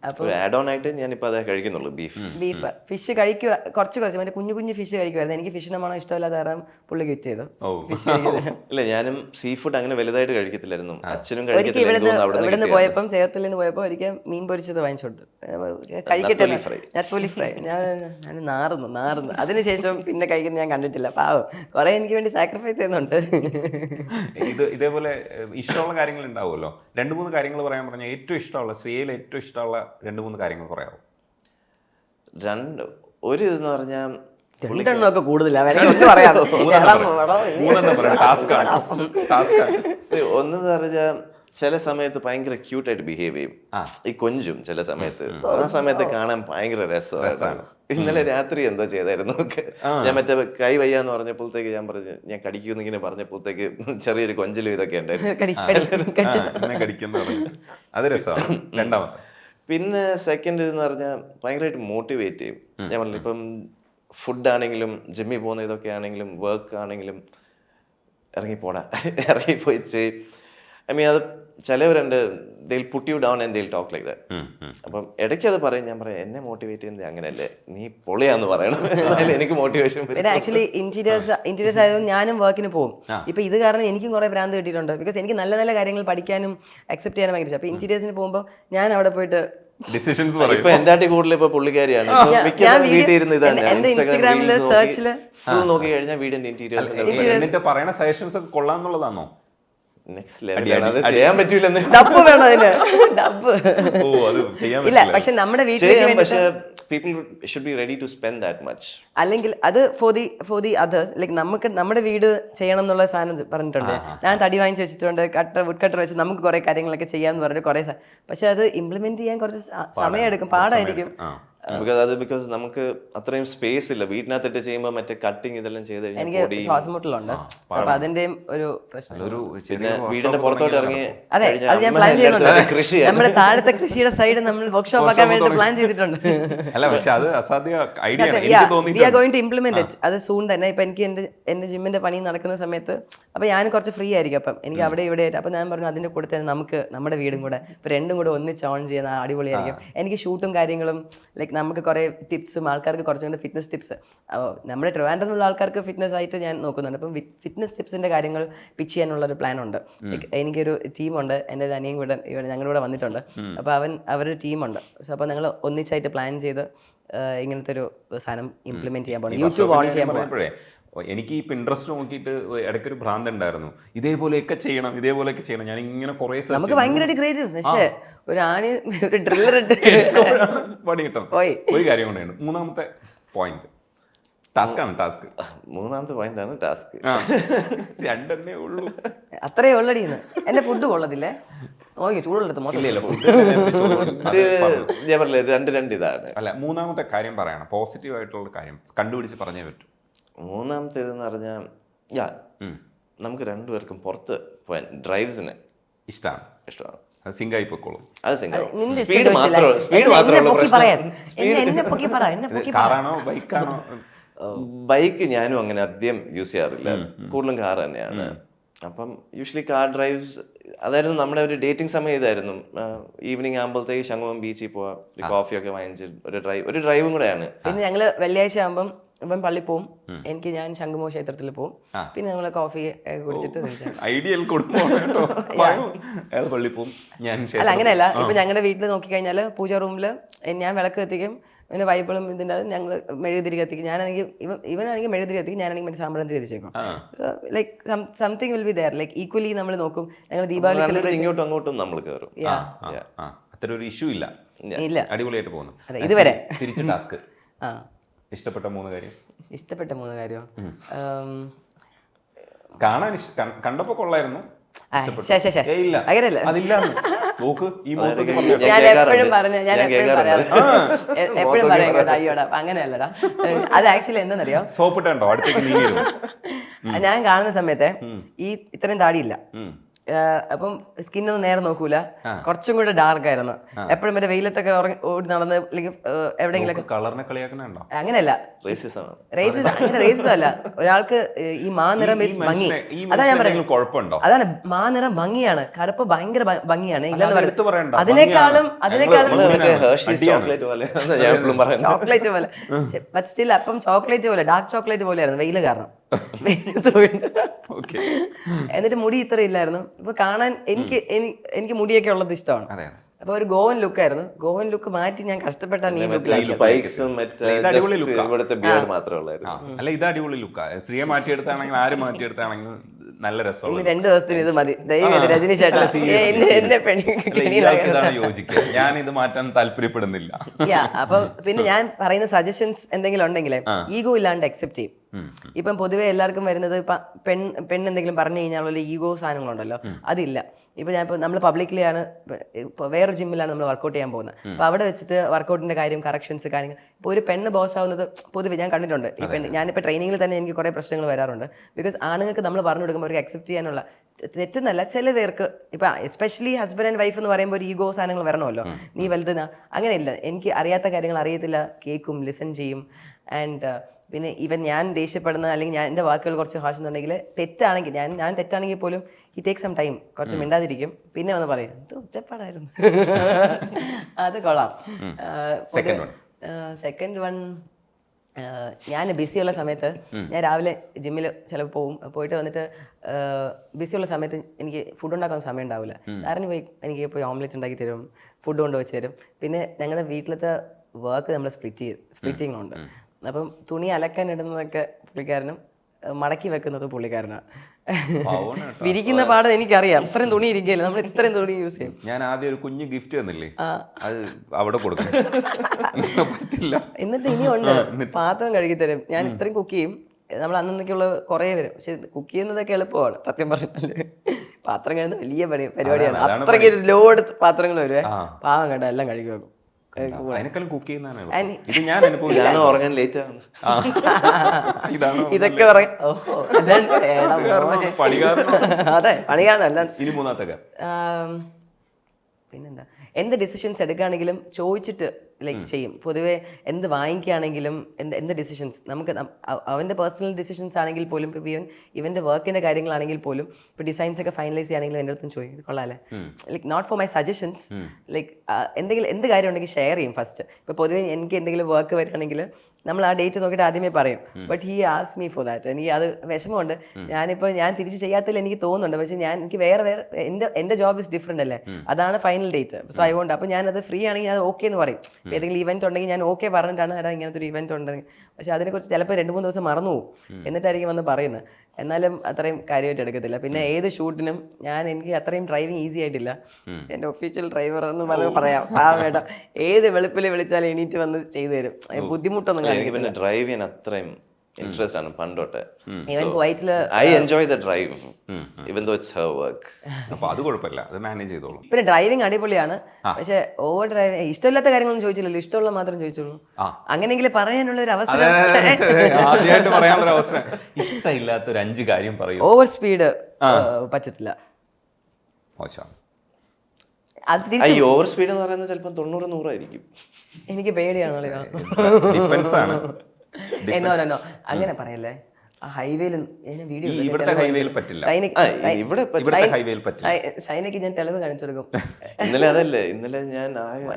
അപ്പോൾ ആഡ് ഓൺ ആയിട്ട് ഞാനിപ്പോൾ അതേ കഴിക്കുന്നുള്ളൂ ബീഫ് ബീഫ് ഫിഷ് കഴിക്കുക കുറച്ച് കുറച്ച്. മറ്റേ കുഞ്ഞു കുഞ്ഞു ഫിഷ് കഴിക്കുമായിരുന്നു എനിക്ക് ഫിഷിനെ മണം ഇഷ്ടമല്ലാതെ കാരണം പുള്ളി ക്വിറ്റ് ചെയ്തു. (laughs) ഇല്ല ഞാനും സീ ഫുഡ് അങ്ങനെ വലുതായിട്ട് കഴിക്കത്തില്ലായിരുന്നു. അച്ഛനും ഒരിക്കൽ കഴിക്കത്തില്ല ഇവിടുന്ന് ഇവിടുന്ന് പോയപ്പം ചേർത്തിൽ നിന്ന് പോയപ്പോൾ ഒരിക്കൽ മീൻ പൊരിച്ചത് വാങ്ങിച്ചു കൊടുത്തു. കഴിക്കട്ടെ നത്തോലി ഫ്രൈ. ഞാൻ ഞാൻ നാറുന്നു നാറുന്നു. അതിനുശേഷം പിന്നെ കഴിക്കുന്നത് ഞാൻ കണ്ടിട്ടില്ല. പാവം. കുറെ എനിക്ക് വേണ്ടി സാക്രിഫൈസ് ചെയ്യുന്നുണ്ട്. ഇത് ഇതേപോലെ ഇഷ്ടമുള്ള കാര്യങ്ങൾ ഉണ്ടാവുമല്ലോ. രണ്ട് മൂന്ന് കാര്യങ്ങൾ പറയാൻ പറഞ്ഞാൽ ഏറ്റവും ഇഷ്ടമുള്ള സ്ത്രീയിൽ ഏറ്റവും ഇഷ്ടമുള്ള രണ്ട് മൂന്ന് കാര്യങ്ങൾ പറയാമോ രണ്ട് ഒരു ഇതെന്ന് പറഞ്ഞാൽ രണ്ടെണ്ണം ഒക്കെ കൂടുതലാണ് (laughs) ഒന്നും പറയാം. മൂന്നെണ്ണം പറയാം. ടാസ്ക് ആണ്. ടാസ്ക് ആണ്. (laughs) ഒന്നെന്ന് പറഞ്ഞാൽ ചില സമയത്ത് ഭയങ്കര ക്യൂട്ടായിട്ട് ബിഹേവ് ചെയ്യും. ഈ കൊഞ്ചും ചില സമയത്ത്. ആ സമയത്ത് കാണാൻ ഭയങ്കര രസമാണ് ഇന്നലെ രാത്രി എന്തോ ചെയ്തായിരുന്നു ഞാൻ മറ്റേ കൈ വയ്യാന്ന് പറഞ്ഞപ്പോഴത്തേക്ക് ഞാൻ പറഞ്ഞു ഞാൻ കടിക്കുന്നു ഇങ്ങനെ പറഞ്ഞപ്പോഴത്തേക്ക് ചെറിയൊരു കൊഞ്ചലും ഇതൊക്കെ ഉണ്ടായിരുന്നു. അത് രസമാണ്. രണ്ടാമത്തെ. പിന്നെ സെക്കൻഡ് എന്ന് പറഞ്ഞാൽ ഭയങ്കരമായിട്ട് മോട്ടിവേറ്റ് ചെയ്യും. ഞാൻ പറഞ്ഞു ഇപ്പം ഫുഡ് ആണെങ്കിലും ജിമ്മിൽ പോകുന്ന ഇതൊക്കെ ആണെങ്കിലും വർക്ക് ആണെങ്കിലും ഇറങ്ങി പോടാ (laughs) ഇറങ്ങി പോയി ചെയ്. ഐ മീൻ അത് ചിലവരുണ്ട് they'll put you down and they'll talk like that. അപ്പം ഇടയ്ക്ക് അത് പറയും ഞാൻ പറയാം എന്നെ മോട്ടിവേറ്റ് ചെയ്യുന്നത് അങ്ങനെയല്ലേ? നീ പൊളിയാന്ന് പറയണം. എന്നാലേ എനിക്ക് മോട്ടിവേഷൻ പിന്നെ ആക്ച്വലി ഇന്റീരിയേഴ്സ് ഇന്റീരിയേഴ്സ് ആയതുകൊണ്ട് ഞാനും വർക്കിന് പോകും. ഇപ്പൊ ഇത് കാരണം എനിക്കും കുറെ ഭ്രാന്ത് കിട്ടിയിട്ടുണ്ട്. ബിക്കോസ് എനിക്ക് നല്ല നല്ല കാര്യങ്ങൾ പഠിക്കാനും അക്സെപ്റ്റ് ചെയ്യാനും ഭയങ്കര ഇഷ്ടം. അപ്പൊ ഇന്റീരിയേഴ്സിന് പോകുമ്പോൾ ഞാൻ അവിടെ പോയിട്ട് ഡിസിഷൻസ് പറയും. ഇപ്പൊ എന്റെ കൂടുതൽ ഇപ്പൊ പുള്ളിക്കാരിയാണ്. ഞാൻ- മിക്കതും ഞാൻ വീട്ടിൽ ഇരുന്ന് ഇതാണ്. എന്റെ- ഇൻസ്റ്റാഗ്രാമിൽ സെർച്ചിൽ നോക്കി കഴിഞ്ഞാൽ വീടിന്റെ ഇന്റീരിയർ എന്നിട്ട് പറയണ സജഷൻസ് ഒക്കെ കൊള്ളാന്നുള്ളതാണോ ഡബ് വേണം അതിന്. ഡബ്. ഓ അത് ചെയ്യാൻ ഇല്ല പക്ഷെ നമ്മുടെ വീട്ടിലേക്ക് അല്ലെങ്കിൽ അത് for the for the others like നമുക്ക് നമ്മുടെ വീട് ചെയ്യണം എന്നുള്ള സാധനം പറഞ്ഞിട്ടുണ്ട്. ഞാൻ തടി വാങ്ങിച്ച് വെച്ചിട്ടുണ്ട് കട്ടർ വുഡ് കട്ടർ വെച്ച് നമുക്ക് കുറെ കാര്യങ്ങളൊക്കെ ചെയ്യാന്ന് പറഞ്ഞിട്ട് കുറെ പക്ഷെ അത് ഇംപ്ലിമെന്റ് ചെയ്യാൻ കുറച്ച് സമയം എടുക്കും. പാടായിരിക്കും ബിക്കോസ് അത് ബിക്കോസ് നമുക്ക് അത്രയും സ്പേസ് ഇല്ല. വീട്ടിനകത്തിട്ട് ചെയ്യുമ്പോൾ മറ്റേ കട്ടിങ് ഇതെല്ലാം ചെയ്ത് കഴിഞ്ഞാൽ എനിക്ക് അപ്പൊ അതിന്റെയും ഒരു പ്രശ്നം. ഒരു വീടിന്റെ പുറത്തോട്ട് ഇറങ്ങി അതെ കഴിഞ്ഞാൽ അത് ഞാൻ പ്ലാൻ ചെയ്യുന്നുണ്ട് അടുത്ത് പറയും, കൃഷി നമ്മുടെ താഴത്തെ കൃഷിയുടെ സൈഡ് നമ്മൾ വർക്ക്ഷോപ്പ് ആക്കാൻ വേണ്ടി പ്ലാൻ ചെയ്തിട്ടുണ്ട്. (laughs) അല്ല പക്ഷെ അത് അസാധ്യ ഐഡിയ ആണ്. We are going to implement it അത് സൂൺ തന്നെ. ഇപ്പൊ എനിക്ക് എന്റെ എന്റെ ജിമ്മിന്റെ പണി നടക്കുന്ന സമയത്ത് അപ്പൊ ഞാൻ കുറച്ച് ഫ്രീ ആയിരിക്കും. അപ്പം എനിക്ക് അവിടെ ഇവിടെ ആയിട്ട് അപ്പൊ ഞാൻ പറഞ്ഞു അതിന്റെ കൂടെ തന്നെ നമുക്ക് നമ്മുടെ വീടും കൂടെ ഇപ്പൊ രണ്ടും കൂടെ ഒന്നിച്ച് ഓൺ ചെയ്യുന്ന അടിപൊളിയായിരിക്കും. എനിക്ക് ഷൂട്ടും കാര്യങ്ങളും ലൈക്ക് നമുക്ക് കുറേ ടിപ്സും ആൾക്കാർക്ക് കുറച്ചും കൂടെ ഫിറ്റ്നസ് ടിപ്സ് നമ്മുടെ ട്രിവാൻഡ്രത്തിലുള്ള ആൾക്കാർക്ക് ഫിറ്റ്നസ് ആയിട്ട് ഞാൻ നോക്കുന്നുണ്ട്. അപ്പം ഫിറ്റ്നസ് ടിപ്സിന്റെ കാര്യങ്ങൾ പിച്ച് ചെയ്യാനുള്ള ഒരു പ്ലാൻ ഉണ്ട്. എനിക്കൊരു ടീമുണ്ട് എന്റെ ഒരു അനിയും കൂടെ ഇവിടെ ഞങ്ങളുടെ കൂടെ വന്നിട്ടുണ്ട്. അപ്പോൾ അവൻ അവരൊരു ടീമുണ്ട് സോ അപ്പോൾ ഞങ്ങൾ ഒന്നിച്ചായിട്ട് പ്ലാൻ ചെയ്ത് ഇങ്ങനത്തെ ഒരു സാധനം ഇംപ്ലിമെന്റ് ചെയ്യാൻ പോകണം. യൂട്യൂബ് ഓൺ ചെയ്യാൻ ഓ, എനിക്ക് ഇപ്പം ഇൻട്രസ്റ്റ് നോക്കിയിട്ട് ഇടയ്ക്കൊരു ഭ്രാന്ത് ഉണ്ടായിരുന്നു ഇതേപോലെയൊക്കെ ചെയ്യണം ഇതേപോലെയൊക്കെ ചെയ്യണം. ഞാൻ ഇങ്ങനെ കുറെ നമുക്ക് ഭയങ്കരമായിട്ട് ക്രിയേറ്റീവ് പക്ഷേ ഒരു ആണി ഒരു ഡ്രില്ലർ ഇട്ട് (laughs) പണി കിട്ടും. ഒരു കാര്യം കൊണ്ടാണ് മൂന്നാമത്തെ പോയിന്റ് ടാസ്ക് ആണ് ടാസ്ക് മൂന്നാമത്തെ പോയിന്റ് ആണ് ടാസ്ക് രണ്ടെണ്ണേ ഉള്ളൂ. അത്രേ ഉള്ളടി എന്റെ ഫുഡ് കൊള്ളതില്ലേ നോക്കി ചൂടുള്ളടുത്ത് മൊത്തം. രണ്ട് രണ്ട് ഇതാണ്. അല്ല മൂന്നാമത്തെ കാര്യം പറയണം. പോസിറ്റീവ് ആയിട്ടുള്ള കാര്യം കണ്ടുപിടിച്ച് പറഞ്ഞേ പറ്റൂ. മൂന്നാമത്തെ എന്ന് പറഞ്ഞാൽ യാ നമുക്ക് രണ്ടുപേർക്കും പുറത്ത് പോയാൻ ഡ്രൈവ്സിന് ഇഷ്ടമാണ് ഇഷ്ടമാണ്. അത് സിങ്കായി പൊക്കോളും. അത് സിംഗിൾ സ്പീഡ് മാത്രമേ മാത്രമേ കാറാണോ ബൈക്കാണോ? ബൈക്ക് ഞാനും അങ്ങനെ അധികം യൂസ് ചെയ്യാറില്ല. കൂടുതലും കാർ തന്നെയാണ്. അപ്പം യൂഷ്വലി കാർ ഡ്രൈവ്സ് അതായിരുന്നു നമ്മുടെ ഒരു ഡേറ്റിംഗ് സമയം ഇതായിരുന്നു. ഈവനിങ് ആകുമ്പോഴത്തേക്ക് ശംഖുമം ബീച്ചിൽ പോവാം ഒരു കോഫി ഒക്കെ വാങ്ങിച്ച് ഒരു ഡ്രൈവ് ഒരു ഡ്രൈവും കൂടെയാണ്. പിന്നെ ഞങ്ങൾ വെള്ളിയാഴ്ച ആകുമ്പം ഇവൻ പള്ളി പോവും. എനിക്ക് ഞാൻ ശംഖുമോ ക്ഷേത്രത്തിൽ പോവും. പിന്നെ നമ്മൾ കോഫി കുടിച്ചിട്ട് ഐഡിയൽ (laughs) പള്ളി പോവും ഞാൻ അല്ല അങ്ങനെയല്ല. ഇപ്പൊ ഞങ്ങളുടെ വീട്ടിൽ നോക്കിക്കഴിഞ്ഞാൽ പൂജ റൂമിൽ ഞാൻ വിളക്ക് കത്തിക്കും പിന്നെ ബൈബിളും ഇതിന്റെ ഞങ്ങൾ മെഴുകുതിരി കത്തിക്കും. ഞാനാണെങ്കിൽ ഇവൻ ഇവനാണെങ്കിൽ മെഴുകുതിരി കത്തിക്കും ഞാനാണെങ്കിൽ മറ്റേ സാമ്പ്രം തിരിച്ചേക്കും ആ. So like something will be there like equally നമ്മൾ നോക്കും. ഞങ്ങൾ ദീപാവലി ഇങ്ങോട്ടും അങ്ങോട്ടും നമ്മൾ കയറും. അത്ര ഒരു ഇഷ്യൂ ഇല്ല. ഇല്ല. അടിപൊളിയായിട്ട് പോകുന്നു. അതെ, ഇതുവരെ. തിരിച്ച് ടാസ്ക് (laughs) ആ. ഇഷ്ടപ്പെട്ട മൂന്ന് കാര്യം? ഇഷ്ടപ്പെട്ട മൂന്ന് കാര്യം? കാണാൻ കണ്ടപ്പോ കൊള്ളായിരുന്നു. അങ്ങനെയല്ല. അതില്ല നോക്ക് ഈ മൂത്തൊക്കെ ഞാൻ പറഞ്ഞോ. ഞാൻ കേൾക്കാറുണ്ട്. എപ്പോഴും പറഞ്ഞു ഞാൻ എപ്പോഴും. പറയാം എപ്പോഴും പറയാം അയ്യോടാ അങ്ങനെയല്ലടാ. (laughs) അത് ആക്ച്വലി അടുത്തേക്ക് നീങ്ങിയിരുന്നു. ഞാൻ കാണുന്ന സമയത്തെ ഈ ഇത്രയും താടിയില്ല. അപ്പം സ്കിന്നൊന്നും നേരെ നോക്കൂല. കുറച്ചും കൂടെ ഡാർക്ക് ആയിരുന്നു. എപ്പോഴും മറ്റേ വെയിലത്തൊക്കെ ഓടി നടന്ന് അല്ലെങ്കിൽ എവിടെയെങ്കിലും കളറിനെ അങ്ങനെയല്ല. റേസിസം ആണ് റേസിസ് അങ്ങനെ റേസിസ് അല്ല. ഒരാൾക്ക് ഈ മാനിറം ബേസ് ഭംഗി. അതാ ഞാൻ പറയുന്നത്. കുഴപ്പമുണ്ടോ? അതാണ് മാനിറം ഭംഗിയാണ്. കറുപ്പ് ഭയങ്കര ഭംഗിയാണ്. അതിനേക്കാളും. അതിനേക്കാളും. ചോക്ലേറ്റ് പോലെ. ബട്ട് സ്റ്റിൽ അപ്പം ചോക്ലേറ്റ് പോലെ ഡാർക്ക് ചോക്ലേറ്റ് പോലെയായിരുന്നു വെയിൽ കാരണം. എന്നിട്ട് മുടി ഇത്ര ഇല്ലായിരുന്നു. ഇപ്പൊ കാണാൻ എനിക്ക് എനിക്ക് മുടിയൊക്കെ ഉള്ളത് ഇഷ്ടമാണ്. അതെ അപ്പൊ ഒരു ഗോവൻ ലുക്ക് ആയിരുന്നു. ഗോവൻ ലുക്ക് മാറ്റി ഞാൻ കഷ്ടപ്പെട്ടാണ് ഈ ലുക്ക്. അല്ല ഇത് അടിപൊളി ലുക്കാ സ്ത്രീയെ മാറ്റിയെടുത്താണെങ്കിൽ ആര് മാറ്റിയെടുത്താണെങ്കിലും നല്ല രസമാണ് രണ്ട് ദിവസത്തിന് ഇത് മതി. ദൈവം രജനി ചേട്ടാ എന്നെ എന്നെ പെണ്ണി ഇയാൾക്ക് ഇതാണ് യോജിക്കുക ഞാൻ ഇത് മാറ്റാൻ താല്പര്യപ്പെടുന്നില്ല. യാ അപ്പം പിന്നെ ഞാൻ പറയുന്ന സജഷൻസ് എന്തെങ്കിലും ഉണ്ടെങ്കിൽ ഈഗോ ഇല്ലാണ്ട് അക്സെപ്റ്റ് ചെയ്യും. ഇപ്പം പൊതുവേ എല്ലാവർക്കും വരുന്നത് ഇപ്പം പെൺ പെണ്ണെന്തെങ്കിലും പറഞ്ഞു കഴിഞ്ഞാൽ ഉള്ള ഈഗോ സാധനങ്ങളുണ്ടല്ലോ അതില്ല. ഇപ്പൊ ഞാൻ ഇപ്പൊ നമ്മൾ പബ്ലിക്കിലാണ് ഇപ്പൊ വേറൊരു ജിമ്മിലാണ് നമ്മൾ വർക്കൗട്ട് ചെയ്യാൻ പോകുന്നത്. അപ്പോൾ അവിടെ വെച്ചിട്ട് വർക്കൗട്ടിന്റെ കാര്യം കറക്ഷൻസ് കാര്യങ്ങൾ ഇപ്പൊ ഒരു പെണ്ണ് ബോസ് ആവുന്നത് പൊതുവെ ഞാൻ കണ്ടിട്ടുണ്ട്. ഈ പെണ്ണ് ഞാനിപ്പോൾ ട്രെയിനിങ്ങിൽ തന്നെ എനിക്ക് കുറേ പ്രശ്നങ്ങൾ വരാറുണ്ട്. ബിക്കോസ് ആണുങ്ങൾക്ക് നമ്മൾ പറഞ്ഞു കൊടുക്കുമ്പോൾ അവർക്ക് അക്സെപ്റ്റ് ചെയ്യാനുള്ള തെറ്റെന്നല്ല ചില പേർക്ക് ഇപ്പൊ എസ്പെഷ്യലി ഹസ്ബൻഡ് ആൻഡ് വൈഫ് എന്ന് പറയുമ്പോൾ ഒരു ഈഗോ സാധനങ്ങൾ വരണമല്ലോ. നീ വലുതെന്നാ? അങ്ങനെയില്ല. എനിക്ക് അറിയാത്ത കാര്യങ്ങൾ അറിയത്തില്ല. കേൾക്കും ലിസൺ ചെയ്യും. ആൻഡ് പിന്നെ ഇവൻ ഞാൻ ദേഷ്യപ്പെടുന്ന അല്ലെങ്കിൽ ഞാൻ എന്റെ വാക്കുകൾ കുറച്ച് ഹാഷ് എന്നുണ്ടെങ്കിൽ തെറ്റാണെങ്കിൽ ഞാൻ ഞാൻ തെറ്റാണെങ്കിൽ പോലും ഈ ടേക്ക് സം ടൈം കുറച്ച് മിണ്ടാതിരിക്കും. പിന്നെ വന്ന് പറയും ഇത് ഒച്ചപ്പാടായിരുന്നു. (laughs) അത് കൊള്ളാം. സെക്കൻഡ് വൺ ഞാൻ ബിസിയുള്ള സമയത്ത് ഞാൻ രാവിലെ ജിമ്മിൽ ചിലപ്പോൾ പോവും. പോയിട്ട് വന്നിട്ട് ബിസിയുള്ള സമയത്ത് എനിക്ക് ഫുഡ് ഉണ്ടാക്കാൻ സമയം ഉണ്ടാവില്ല. ആരും പോയി എനിക്ക് പോയി ഓംലെറ്റ് ഉണ്ടാക്കി തരും ഫുഡ് കൊണ്ടുവച്ച് തരും. പിന്നെ ഞങ്ങളുടെ വീട്ടിലത്തെ വർക്ക് നമ്മൾ സ്പ്ലിറ്റ് ചെയ്ത് സ്പ്ലിറ്റിംഗ് ഉണ്ട്. അപ്പം തുണി അലക്കാൻ ഇടുന്നതൊക്കെ പുള്ളിക്കാരനും മടക്കി വെക്കുന്നത് പുള്ളിക്കാരനാണ്. വിരിക്കുന്ന പാടം എനിക്കറിയാം. ഇത്രയും തുണി ഇരിക്കുകയല്ലേ? നമ്മൾ ഇത്രയും തുണി യൂസ് ചെയ്യും. ഞാൻ ആദ്യം ഒരു കുഞ്ഞു ഗിഫ്റ്റ് തന്നില്ലേ? അത് അവിടെ കൊടുക്കും പറ്റില്ല. എന്നിട്ട് ഇനിയുണ്ട്. പാത്രം കഴുകി തരും. ഞാൻ ഇത്രയും കുക്ക് ചെയ്യും. നമ്മൾ അന്നൊക്കെയുള്ള കുറേ വരും പക്ഷെ കുക്ക് ചെയ്യുന്നതൊക്കെ എളുപ്പമാണ്. സത്യം പറഞ്ഞാൽ. പാത്രം കഴുകുന്ന വലിയ പണി പരിപാടിയാണ്. അത്രയ്ക്ക് ലോഡ് പാത്രങ്ങൾ വരുവേ. പാവം കേട്ടോ എല്ലാം കഴുകി വെക്കും. അതിനേക്കാളും കുക്ക് ചെയ്യുന്നതാണ് ഇത് ഞാൻ അനുഭവിച്ചു ഞാൻ ഉറങ്ങാൻ ലേറ്റ് ആവുന്നു ഇതാണ് ഇതൊക്കെ അതെ ഇനി മൂന്നാമത്തെ പിന്നെന്താ? എന്ത് ഡിസിഷൻസ് എടുക്കുകയാണെങ്കിലും ചോദിച്ചിട്ട് ലൈക്ക് ചെയ്യും. പൊതുവേ എന്ത് വാങ്ങിക്കുകയാണെങ്കിലും എന്ത് എന്ത് ഡിസിഷൻസ് നമുക്ക് അവന്റെ പേഴ്സണൽ ഡിസിഷൻസ് ആണെങ്കിൽ പോലും ഇപ്പോൾ ഇവൻ ഇവന്റെ വർക്കിന്റെ കാര്യങ്ങളാണെങ്കിൽ പോലും ഇപ്പോൾ ഡിസൈൻസ് ഒക്കെ ഫൈനലൈസ് ചെയ്യുകയാണെങ്കിലും എന്റെ അടുത്തും ചോദിക്കും ഇത് കൊള്ളാല്ലേ? Like not for my suggestions like എന്തെങ്കിലും എന്ത് കാര്യം ഉണ്ടെങ്കിൽ ഷെയർ ചെയ്യും ഫസ്റ്റ് ഇപ്പോൾ പൊതുവേ എനിക്ക് എന്തെങ്കിലും വർക്ക് വരികയാണെങ്കിൽ നമ്മൾ ആ ഡേറ്റ് നോക്കിയിട്ട് ആദ്യമേ പറയും. But he ask me for that എനിക്ക് അത് വിഷമമുണ്ട്. ഞാനിപ്പോൾ ഞാൻ തിരിച്ച് ചെയ്യാത്തതിൽ എനിക്ക് തോന്നുന്നുണ്ട്. പക്ഷേ ഞാൻ എനിക്ക് വേറെ വേറെ എന്റെ എന്റെ ജോബ് ഇസ് ഡിഫറെന്റ് അല്ലേ? അതാണ് final date so I won't അപ്പോൾ ഞാനത് ഫ്രീ ആണെങ്കിൽ ഞാൻ ഓക്കെ എന്ന് പറയും. ഇപ്പോൾ ഏതെങ്കിലും ഇവന്റ് ഉണ്ടെങ്കിൽ ഞാൻ ഓക്കെ പറഞ്ഞിട്ടാണ് എടാ ഇങ്ങനത്തെ ഒരു ഇവന്റ് ഉണ്ടെങ്കിൽ പക്ഷേ അതിനെക്കുറിച്ച് ചിലപ്പോൾ രണ്ട് മൂന്ന് ദിവസം മറന്നു പോകും. എന്നിട്ടായിരിക്കും വന്ന് പറയുന്നത്. എന്നാലും അത്രയും കാര്യമായിട്ട് എടുക്കത്തില്ല. പിന്നെ ഏത് ഷൂട്ടിനും ഞാൻ എനിക്ക് അത്രയും ഡ്രൈവിംഗ് ഈസി ആയിട്ടില്ല. എന്റെ ഒഫീഷ്യൽ ഡ്രൈവർ എന്ന് പറഞ്ഞ് പറയാം. ആ വേണ്ട ഏത് വെളുപ്പിൽ വിളിച്ചാലും എണീറ്റ് വന്ന് ചെയ്തു തരും. ബുദ്ധിമുട്ടൊന്നും കാണിക്കും പിന്നെ ഡ്രൈവ് ചെയ്യാൻ അത്രയും ഇൻട്രസ്റ്റ് ആണ് പണ്ടോട്ടെ. ഇവൻ കുവൈറ്റിൽ I enjoy the drive even though it's her work അപ്പോൾ അത് കുഴപ്പമില്ല. അത് മാനേജ് ചെയ്തോളൂ. പിന്നെ ഡ്രൈവിംഗ് അടിപൊളിയാണ്. പക്ഷെ ഓവർ ഡ്രൈവ് ഇഷ്ടമില്ലാത്ത കാര്യങ്ങളൊന്നും ചോദിച്ചില്ലല്ലോ. ഇഷ്ടമുള്ള മാത്രം ചോദിച്ചുള്ളൂ അങ്ങനെയെങ്കിൽ അങ്ങനെയെങ്കിലും പറയാനുള്ള ഒരു അവസരം. ആദ്യമായിട്ട് പറയാനുള്ള അവസരം. ഇഷ്ടമില്ലാത്ത ഒരു അഞ്ച് കാര്യം പറയും. ഓവർ സ്പീഡ് പറ്റത്തില്ല. മോശം. അത് ഈ ഓവർ സ്പീഡ് എന്ന് പറയുന്നത് ചിലപ്പോൾ തൊണ്ണൂറ് നൂറായിരിക്കും എനിക്ക് പേടിയാണ് ഡിപ്പെൻസ് ആണ് എന്നോ എന്നോ അങ്ങനെ പറയല്ലേ? ആ ഹൈവേയിൽ വീഡിയോ ഈ ഇവിടുത്തെ ഹൈവേയിൽ പറ്റില്ല. സൈനിക് ആ, ഇവിടെ പറ്റ- ഇവിടുത്തെ ഹൈവേയിൽ പറ്റില്ല. സൈനയ്ക്ക് ഞാൻ തെളിവ് കാണിച്ചു കൊടുക്കും. ഇന്നലെ അതല്ലേ ഇന്നലെ ഞാൻ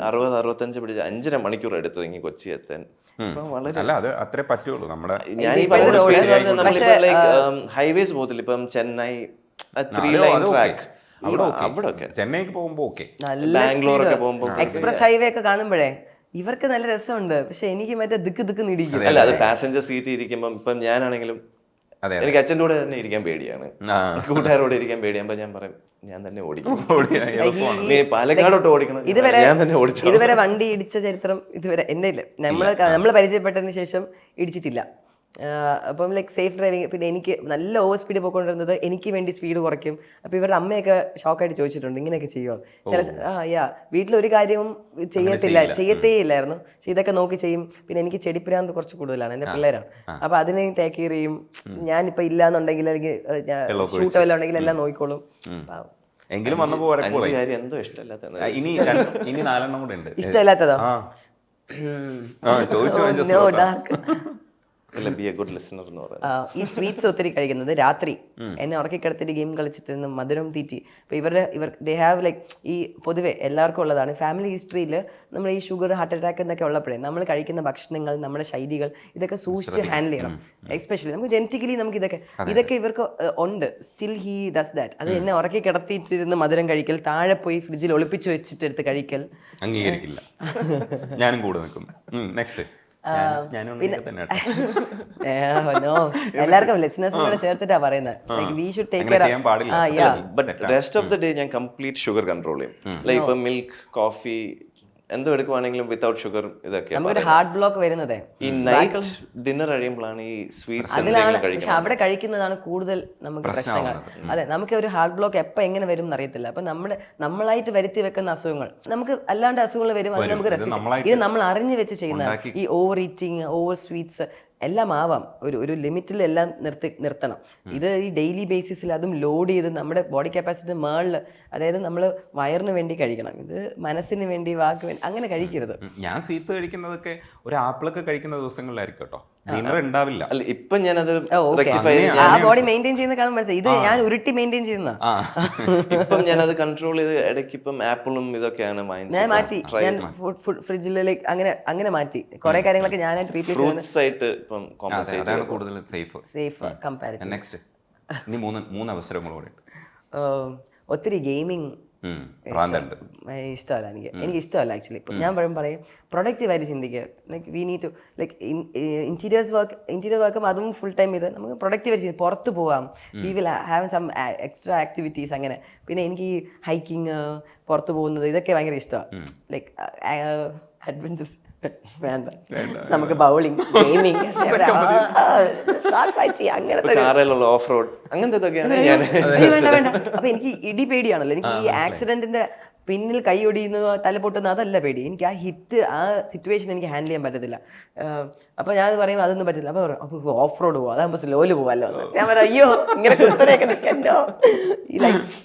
അറുപത് അറുപത്തഞ്ച് പിടിച്ച് അഞ്ചര മണിക്കൂർ എടുത്തത് ഇങ്ങനെ കൊച്ചി എത്താൻ. അല്ല അത് അത്രേ പറ്റുള്ളൂ. നമ്മുടെ ഞാൻ ഈ പറഞ്ഞ ഹൈവേസ് പോകത്തില്ല. ഇപ്പം ചെന്നൈ ത്രീ ലൈൻ. ട്രാക്ക് അവിടെ അവിടെ ഓക്കെ ചെന്നൈക്ക് പോകുമ്പോ ഓക്കെ ബാംഗ്ലൂർ ഒക്കെ പോകുമ്പോ എക്സ്പ്രസ് ഹൈവേ ഒക്കെ കാണുമ്പോഴേ ഇവർക്ക് നല്ല രസമുണ്ട്. പക്ഷെ എനിക്ക് മറ്റേ ദിക്ക് ദിക്ക് നിടിക്കും അല്ല അത് പാസഞ്ചർ സീറ്റ് ഇരിക്കുമ്പോൾ ഇപ്പം ഞാനാണെങ്കിലും അതെ എനിക്ക് അച്ഛന്റെ കൂടെ തന്നെ ഇരിക്കാൻ പേടിയാണ്. കൂട്ടുകാരോട് ഇരിക്കാൻ പേടിയാകുമ്പോ ഞാൻ പറയും ഞാൻ തന്നെ ഓടിക്കും. (laughs) നീ പാലക്കാടോട്ട് ഓടിക്കണം. ഇതുവരെ ഞാൻ തന്നെ ഓടിച്ചു ഇതുവരെ വണ്ടി ഇടിച്ച ചരിത്രം ഇതുവരെ എന്റെ ഇല്ല. നമ്മൾ നമ്മൾ പരിചയപ്പെട്ടതിന് ശേഷം ഇടിച്ചിട്ടില്ല. അപ്പം ലൈക്ക് സേഫ് ഡ്രൈവിങ് പിന്നെ എനിക്ക് നല്ല ഓവർ സ്പീഡ് പോയിക്കൊണ്ടിരുന്നത് എനിക്ക് വേണ്ടി സ്പീഡ് കുറയ്ക്കും. അപ്പോൾ ഇവരുടെ അമ്മയൊക്കെ ഷോക്കായിട്ട് ചോദിച്ചിട്ടുണ്ട് ഇങ്ങനെയൊക്കെ ചെയ്യുമോ ചില ആ യാ വീട്ടിലൊരു കാര്യവും ചെയ്യത്തില്ല ചെയ്യത്തേ ഇല്ലായിരുന്നു പക്ഷെ ഇതൊക്കെ നോക്കി ചെയ്യും. പിന്നെ എനിക്ക് ചെടിപ്പിരാന്ത് കുറച്ച് കൂടുതലാണ് എന്റെ പിള്ളേരാണ്. അപ്പോൾ അതിനെ ടേക്ക് കെയർ ചെയ്യും. ഞാനിപ്പോൾ ഇല്ലാന്നുണ്ടെങ്കിൽ അല്ലെങ്കിൽ ഷൂട്ടോ എല്ലാം ഉണ്ടെങ്കിൽ എല്ലാം നോക്കിക്കോളും. എങ്കിലും വന്നപ്പോ എന്തോ ഇഷ്ടമല്ലാത്ത ഇനി രണ്ട്- ഇനി നാലെണ്ണം കൂടെ ഉണ്ട്. ഇഷ്ടമല്ലാത്തതോ? ആ. ആ ചോദിച്ചു ഈ സ്വീറ്റ്സ് ഒത്തിരി കഴിക്കുന്നത് രാത്രി. എന്നെ ഉറക്കി കിടത്തിട്ട് ഗെയിം കളിച്ചിട്ട് മധുരം തീറ്റി. അപ്പോൾ ഇവരുടെ ഇവർ ദേ ഹാവ് ലൈക്ക് ഈ പൊതുവെ എല്ലാവർക്കും ഉള്ളതാണ്. ഫാമിലി ഹിസ്റ്ററിയിൽ നമ്മൾ ഈ ഷുഗർ ഹാർട്ട് അറ്റാക്ക് എന്നൊക്കെ ഉള്ളപ്പോഴേ നമ്മൾ കഴിക്കുന്ന ഭക്ഷണങ്ങൾ നമ്മുടെ ശൈലികൾ ഇതൊക്കെ സൂക്ഷിച്ച് ഹാൻഡിൽ ചെയ്യണം. എസ്പെഷ്യലി നമുക്ക് ജനറ്റിക്കലി നമുക്ക് ഇതൊക്കെ ഇതൊക്കെ ഇവർക്ക് ഉണ്ട്. സ്റ്റിൽ ഹീ ഡസ് ദാറ്റ് അത് എന്നെ ഉറക്കി കിടത്തിയിട്ടിരുന്ന് മധുരം കഴിക്കൽ താഴെ പോയി ഫ്രിഡ്ജിൽ ഒളിപ്പിച്ച് വെച്ചിട്ട് എടുത്ത് കഴിക്കൽ. അംഗീകരിക്കില്ല. ഞാനും കൂടെ നിൽക്കും. നെക്സ്റ്റ് (laughs) എല്ലാവർക്കും ലിസണേഴ്സിനോട് ചേർത്തിട്ടാ പറയുന്നത്. ഡേ ഞാൻ കംപ്ലീറ്റ് ഷുഗർ കൺട്രോൾ ചെയ്യും. ലൈക്ക് ഇപ്പൊ മിൽക്ക് കോഫി എന്തോ എടുക്കുവാണെങ്കിലും വിത്തൗട്ട് ഷുഗർ ഇതൊക്കെ. നമുക്കൊരു ഹാർട്ട് ബ്ലോക്ക് വരുന്നത്. ഈ നൈറ്റ് ഡിന്നർ കഴിയുമ്പോഴാണ് ഈ സ്വീറ്റ്സ് അതിലാണ് പക്ഷെ അവിടെ കഴിക്കുന്നതാണ് കൂടുതൽ നമുക്ക് പ്രശ്നങ്ങൾ. അതെ നമുക്ക് ഒരു ഹാർട്ട് ബ്ലോക്ക് എപ്പോൾ എങ്ങനെ വരും എന്നറിയത്തില്ല. അപ്പൊ നമ്മൾ നമ്മളായിട്ട് വരുത്തി വെക്കുന്ന അസുഖങ്ങൾ. നമുക്ക് അല്ലാണ്ട് അസുഖങ്ങൾ വരും അത് നമുക്ക് ഇത് നമ്മൾ അറിഞ്ഞു വെച്ച് ചെയ്യുന്ന ഈ ഓവർ ഈറ്റിംഗ് ഓവർ സ്വീറ്റ്സ് എല്ലാം ആവാം ഒരു ഒരു ലിമിറ്റിൽ എല്ലാം നിർത്തി നിർത്തണം. ഇത് ഈ ഡെയിലി ബേസിസിൽ അതും ലോഡ് ചെയ്ത് നമ്മുടെ ബോഡി കപ്പാസിറ്റി മേളിൽ അതായത് നമ്മൾ വയറിന് വേണ്ടി കഴിക്കണം. ഇത് മനസ്സിന് വേണ്ടി വാക്ക് വേണ്ടി അങ്ങനെ കഴിക്കരുത്. ഞാൻ സ്വീറ്റ്സ് കഴിക്കുന്നതൊക്കെ ഒരു ആപ്പിളൊക്കെ കഴിക്കുന്ന ദിവസങ്ങളിലായിരിക്കും കേട്ടോ. ഉണ്ടാവില്ല. അല്ല ഇപ്പൊ ഞാനത് ഓ, റെക്ടിഫൈ ആ ബോഡി മെയിന്റെയിൻ ചെയ്യുന്ന കാണുമ്പോൾ മനസ്സിലായി. ഇത് ഞാൻ ഉരുട്ടി മെയിന്റെയിൻ ചെയ്യുന്ന. ഇപ്പം ഞാനത് കൺട്രോൾ ചെയ്ത് ഇടയ്ക്ക് ഇപ്പം ആപ്പിളും ഇതൊക്കെയാണ് ഞാൻ മാറ്റി. ഞാൻ ഫുഡ് ഫ്രിഡ്ജിലേക്ക് അങ്ങനെ അങ്ങനെ മാറ്റി. കുറെ കാര്യങ്ങളൊക്കെ ഞാനായിട്ട് റീപ്ലേസ് ആയിട്ട് ഇപ്പം അതാണ് കൂടുതൽ സേഫ് സേഫ് കമ്പാരിറ്റീവ് നെക്സ്റ്റ് ഇനി മൂന്ന് മൂന്ന് അവസരങ്ങളോടെ. ഒത്തിരി ഭ്രാന്തുണ്ട് ഇഷ്ടമല്ല എനിക്ക്. എനിക്ക് ഇഷ്ടമല്ല ആക്ച്വലി ഞാൻ പറയും പറയും പ്രൊഡക്റ്റീവായിട്ട് ചിന്തിക്കുക like we need to like interiors work interior വർക്കും അതും ഫുൾ ടൈം ഇത് നമുക്ക് പ്രൊഡക്റ്റീവായിട്ട് ചെയ്ത് പുറത്ത് പോവാം. We will have some extra activities അങ്ങനെ. പിന്നെ എനിക്ക് ഹൈക്കിങ് പുറത്ത് പോകുന്നത് ഇതൊക്കെ ഭയങ്കര ഇഷ്ടമാണ് ലൈക്ക് അഡ്വഞ്ചേഴ്സ് വേണ്ട. നമുക്ക് ബൗളിംഗ് ഗെയിമിംഗ് (laughs) അങ്ങനത്തെ കാറിലുള്ള ഓഫ് റോഡ് അങ്ങനത്തെ അപ്പൊ എനിക്ക് ഇടി പേടിയാണല്ലോ. എനിക്ക് ഈ ആക്സിഡന്റിന്റെ പിന്നിൽ കൈ ഒടിയുന്നു തല പൊട്ടുന്നു അതല്ല പേടി. എനിക്ക് ആ ഹിറ്റ് ആ സിറ്റുവേഷൻ എനിക്ക് ഹാൻഡിൽ ചെയ്യാൻ പറ്റത്തില്ല. അപ്പോൾ അപ്പൊ ഞാൻ പറയും അതൊന്നും പറ്റില്ല അപ്പൊ പറയും, അപ്പൊ ഓഫ് റോഡ് പോകാം അതാകുമ്പോ സ്ലോയിൽ പോവാല്ലോ. എന്ന്. ഞാൻ പറയാം അയ്യോ ഇങ്ങനെ കുത്തനെയൊക്കെ നിൽക്കല്ലോ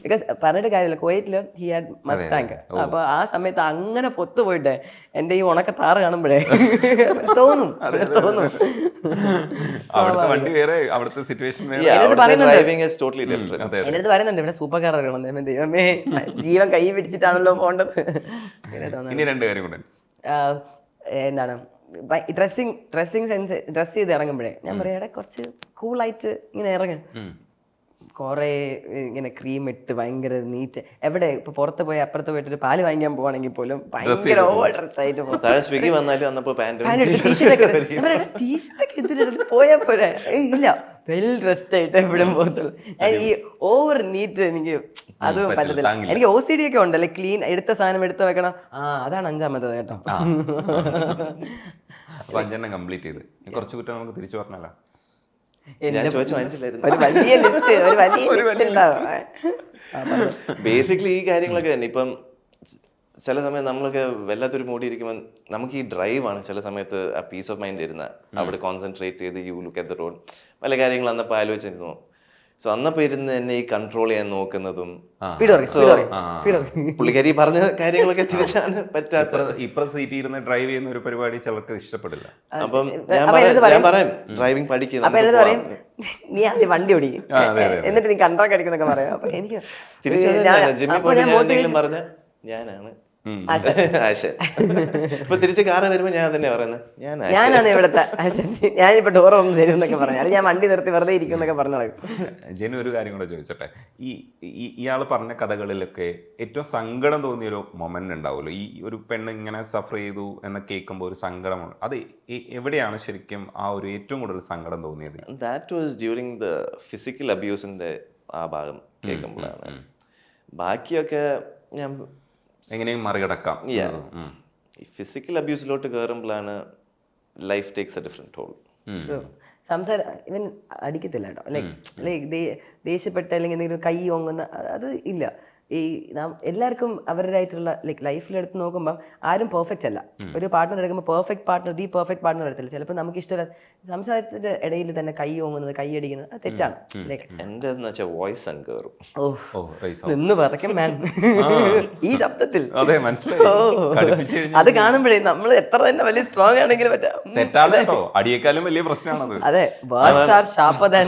ബിക്കോസ് പറഞ്ഞിട്ട് കാര്യമില്ല. കോയറ്റിൽ ഹി ഹാഡ് മസ്താങ്ക് അപ്പൊ ആ സമയത്ത് അങ്ങനെ പൊത്തു പോയിട്ട് എന്റെ ഈ ഉണക്ക താറ് കാണുമ്പോഴേ (laughs) തോന്നും. തോന്നും. അവിടുത്തെ വണ്ടി വേറെ അവിടുത്തെ സിറ്റുവേഷൻ അടുത്ത് പറയുന്നുണ്ട്. ഇവിടെ സൂപ്പർ കാർ ഇറങ്ങണം. ദൈവമേ, ജീവൻ കൈ പിടിച്ചിട്ടാണല്ലോ പോണ്ടത്. പോകേണ്ടത് ഇനി രണ്ട് കാര്യം കൂടെ. എന്താണ് ഡ്രസ്സിങ് ഡ്രസ്സിങ് സെൻസ് ഡ്രസ് ചെയ്ത് ഇറങ്ങുമ്പോഴേ ഞാൻ പറയാം "എടാ, കുറച്ച് കൂളായിട്ട് ഇങ്ങനെ ഇറങ്ങ. ഉം. കുറേ ഇങ്ങനെ ക്രീം ഇട്ട് ഭയങ്കര നീറ്റ് എവിടെ ഇപ്പൊ പുറത്ത് പോയി അപ്പുറത്ത് പോയിട്ട് ഒരു പാൽ വാങ്ങിക്കാൻ പോവാണെങ്കിൽ പോലും ഭയങ്കര ഓവർ ഡ്രസ് ആയിട്ട് പോകും. ടീഷർട്ടൊക്കെ പോയാ പോരാ. ഇല്ല. വെൽ റെസ്റ്റ് ആയിട്ട് എവിടെയും പോകത്തുള്ളൂ. ഈ ഓവർ നീറ്റ് എനിക്ക് അതും പറ്റില്ല, പറ്റത്തില്ല. എനിക്ക് ഒ സി ഡി ഒക്കെ ഉണ്ടല്ലേ ക്ലീൻ എടുത്ത സാധനം എടുത്ത് വെക്കണം. ആ അതാണ് അഞ്ചാമത്തത് കേട്ടോ. അപ്പൊ (laughs) അഞ്ചെണ്ണം കംപ്ലീറ്റ് ചെയ്ത്. കുറച്ച് കുറ്റം നമുക്ക് തിരിച്ചു പറഞ്ഞല്ലോ ഞാൻ ചോദിച്ചു ഒരു വലിയ ലിസ്റ്റ് ഒരു വലിയ (laughs) ലിസ്റ്റ് ഉണ്ടാവും. ബേസിക്കലി (laughs) ഈ കാര്യങ്ങളൊക്കെ തന്നെ. ഇപ്പം ചില സമയം നമ്മളൊക്കെ വല്ലാത്തൊരു മൂടി ഇരിക്കുമ്പോൾ നമുക്ക് ഈ ഡ്രൈവ് ആണ് ചില സമയത്ത് ആ പീസ് ഓഫ് മൈൻഡ് ഇരുന്ന അവിടെ കോൺസെൻട്രേറ്റ് ചെയ്ത് you look at the road പല കാര്യങ്ങൾ അന്നപ്പോൾ ആലോചിച്ചിരുന്നു. സോ അന്നപ്പോൾ ഇരുന്ന് എന്നെ ഈ കൺട്രോൾ ചെയ്യാൻ നോക്കുന്നതും പുള്ളിക്കാരി പറഞ്ഞ കാര്യങ്ങളൊക്കെ തിരിച്ചാണ് പറ്റാത്ത. ഇപ്പം സീറ്റ് ഇരുന്ന് ഡ്രൈവ് ചെയ്യുന്ന ഒരു പരിപാടി ചിലർക്ക് ഇഷ്ടപ്പെടില്ല. അപ്പം ഞാൻ പറയാം ഞാൻ പറയും- പറയാം ഡ്രൈവിംഗ് പഠിക്കുന്നു നീ ആദ്യം വണ്ടി ഓടിക്കും. എന്നിട്ട് നീ കൺട്രോൾ അടിക്കുന്നൊക്കെ പറയാം. അപ്പൊ എനിക്ക് തിരിച്ചത് ഞാൻ- ജിമ്മിൽ പോയി ഞാൻ ഞാൻ എന്തെങ്കിലും പറഞ്ഞ ഞാനാണ്. (laughs) ഇപ്പൊ തിരിച്ച് കാറ് വരുമ്പോ ഞാൻ തന്നെ പറയുന്നത്. ഞാനാണ് ഇവിടുത്തെ ഞാനിപ്പോ ഡോർ ഒന്ന് തരും എന്നൊക്കെ പറഞ്ഞു. അല്ലെങ്കിൽ ഞാൻ വണ്ടി നിർത്തി വെറുതെ ഇരിക്കും എന്നൊക്കെ പറഞ്ഞു ജനു ജെനു ഒരു കാര്യം കൂടെ ചോദിച്ചോട്ടെ. ഈ ഇയാൾ ഇയാൾ പറഞ്ഞ കഥകളിലൊക്കെ ഏറ്റവും സങ്കടം തോന്നിയ ഒരു മൊമെന്റ് ഉണ്ടാവുമല്ലോ? ഈ ഒരു പെണ്ണ് ഇങ്ങനെ സഫർ ചെയ്തു എന്ന് കേൾക്കുമ്പോൾ ഒരു സങ്കടമാണ് അത് എവിടെയാണ് ശരിക്കും ആ ഒരു ഏറ്റവും കൂടുതൽ സങ്കടം തോന്നിയത്? That was during the physical അബ്യൂസിന്റെ ആ ഭാഗം കേൾക്കുമ്പോഴാണ്. ബാക്കിയൊക്കെ ഞാൻ എങ്ങനെയും മറികടക്കാം. ഈ ഫിസിക്കൽ അബ്യൂസിലോട്ട് കയറുമ്പോഴാണ് life takes a different toll ഉം. സംസാരം ഇവൻ അടിക്കത്തില്ല കേട്ടോ. ലൈക്ക് ലൈക്ക് ദേഷ്യപ്പെട്ട അല്ലെങ്കിൽ എന്തെങ്കിലും കൈ ഓങ്ങുന്ന അത് ഇല്ല. ഈ നാം എല്ലാവർക്കും അവരുടേതായിട്ടുള്ള ലൈക്ക് ലൈഫിൽ എടുത്ത് നോക്കുമ്പോൾ ആരും പെർഫെക്റ്റ് അല്ല. ഒരു പാർട്ട്ണർ എടുക്കുമ്പോൾ perfect partner the perfect partner എടുത്തില്ല ചിലപ്പോൾ നമുക്ക് ഇഷ്ടമല്ല സംസാരത്തിന്റെ ഇടയിൽ തന്നെ കൈ ഓങ്ങുന്നത് കൈ അടിക്കുന്നത് അത് തെറ്റാണ്. ലൈക്ക് വെച്ചാൽ വോയിസ് കയറും ഓ നിന്ന് മാൻ (laughs) ഈ ശബ്ദത്തിൽ. അതെ മനസ്സിലായി. അത് കാണുമ്പോഴേ നമ്മൾ എത്ര തന്നെ വലിയ സ്ട്രോങ് ആണെങ്കിലും പറ്റാം. തെറ്റാണ് കേട്ടോ. അടിയേക്കാളും വലിയ പ്രശ്നമാണത് അതെ. Words are sharper than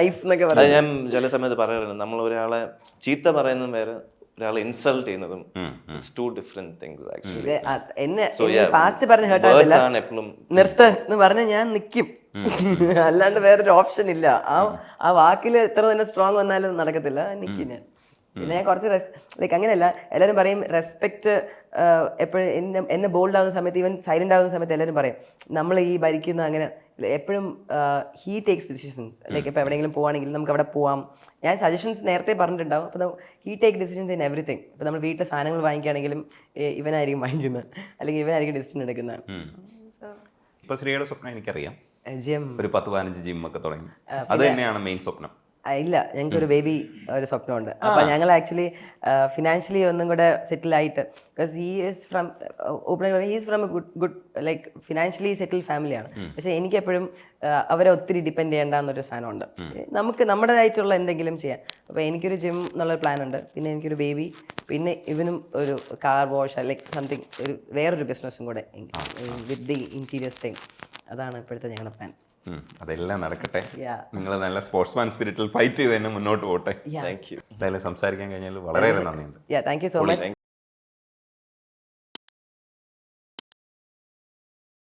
knife എന്നൊക്കെ ഞാൻ ചില സമയത്ത് പറയാറുണ്ട്. നമ്മൾ ഒരാളെ ചീത്ത പറയുന്നതും വേറെ ഒരാളെ ഇൻസൾട്ട് ചെയ്യുന്നതും it's two different things actually എന്നെ പാസ്റ്റ് പറഞ്ഞു ഹേർട്ട് words ആയിട്ടില്ല. ആണ് എപ്പോഴും നിർത്ത് എന്ന് പറഞ്ഞ ഞാൻ നിൽക്കും (laughs) അല്ലാണ്ട് വേറൊരു ഓപ്ഷൻ ഇല്ല. ആ ആ വാക്കിൽ എത്ര തന്നെ സ്ട്രോങ് വന്നാലും നടക്കത്തില്ല. നിൽക്കും ഞാൻ. പിന്നെ കുറച്ച് ലൈക്ക് അങ്ങനെയല്ല എല്ലാവരും പറയും റെസ്പെക്ട് എപ്പോഴും എന്നെ എന്നെ ബോൾഡ് ആകുന്ന സമയത്ത് ഈവൻ സൈലന്റ് ആകുന്ന സമയത്ത് എല്ലാവരും പറയും നമ്മൾ ഈ ഭരിക്കുന്ന അങ്ങനെ എപ്പോഴും ഹീ ടേക്സ് ഡിസിഷൻസ് ലൈക്ക് ഇപ്പോൾ എവിടെയെങ്കിലും പോവാണെങ്കിൽ നമുക്ക് അവിടെ പോവാം. ഞാൻ സജഷൻസ് നേരത്തെ പറഞ്ഞിട്ടുണ്ടാവും. അപ്പോൾ he take decisions in everything ഇപ്പോൾ നമ്മൾ വീട്ടിലെ സാധനങ്ങൾ വാങ്ങിക്കുകയാണെങ്കിലും ഇവനായിരിക്കും വാങ്ങിക്കുന്നത് അല്ലെങ്കിൽ ഇവനായിരിക്കും ഡിസിഷൻ എടുക്കുന്നത് ഇപ്പോൾ ശ്രീയുടെ സ്വപ്നം എനിക്കറിയാം. ജിം ഒരു പത്ത് പതിനഞ്ച് ജിമ്മൊക്കെ തുടങ്ങി. അത് തന്നെയാണ് മെയിൻ സ്വപ്നം. ഇല്ല ഞങ്ങൾക്ക് ഒരു ബേബി ഒരു സ്വപ്നമുണ്ട്. അപ്പൊ ഞങ്ങൾ ആക്ച്വലി ഫിനാൻഷ്യലി ഒന്നും കൂടെ സെറ്റിൽ ആയിട്ട് because he is from open he's from a good good like financially settle ഫാമിലിയാണ് പക്ഷെ എനിക്ക് എപ്പോഴും അവരെ ഒത്തിരി ഡിപ്പെൻഡ് ചെയ്യേണ്ട എന്നൊരു സാധനമുണ്ട് നമുക്ക് നമ്മുടേതായിട്ടുള്ള എന്തെങ്കിലും ചെയ്യാം. അപ്പോൾ എനിക്കൊരു ജിം എന്നുള്ള പ്ലാൻ ഉണ്ട്. പിന്നെ എനിക്കൊരു ബേബി പിന്നെ ഇവനും ഒരു കാർ വാഷ് ലൈക് സംതിങ് ഒരു വേറൊരു ബിസിനസ്സും കൂടെ വിത്ത് ദി ഇന്റീരിയർ തിങ് അതാണ് ഇപ്പോഴത്തെ ഞങ്ങളുടെ പ്ലാൻ അതെല്ലാം നടക്കട്ടെ. നിങ്ങൾ നല്ല സ്പോർട്സ്മാൻ സ്പിരിറ്റിൽ ഫൈറ്റ് ചെയ്ത് തന്നെ മുന്നോട്ട് പോട്ടെ. താങ്ക് യു എന്തായാലും സംസാരിക്കാൻ കഴിഞ്ഞാൽ വളരെയേറെ നന്ദിയുണ്ട്. Yeah thank you so much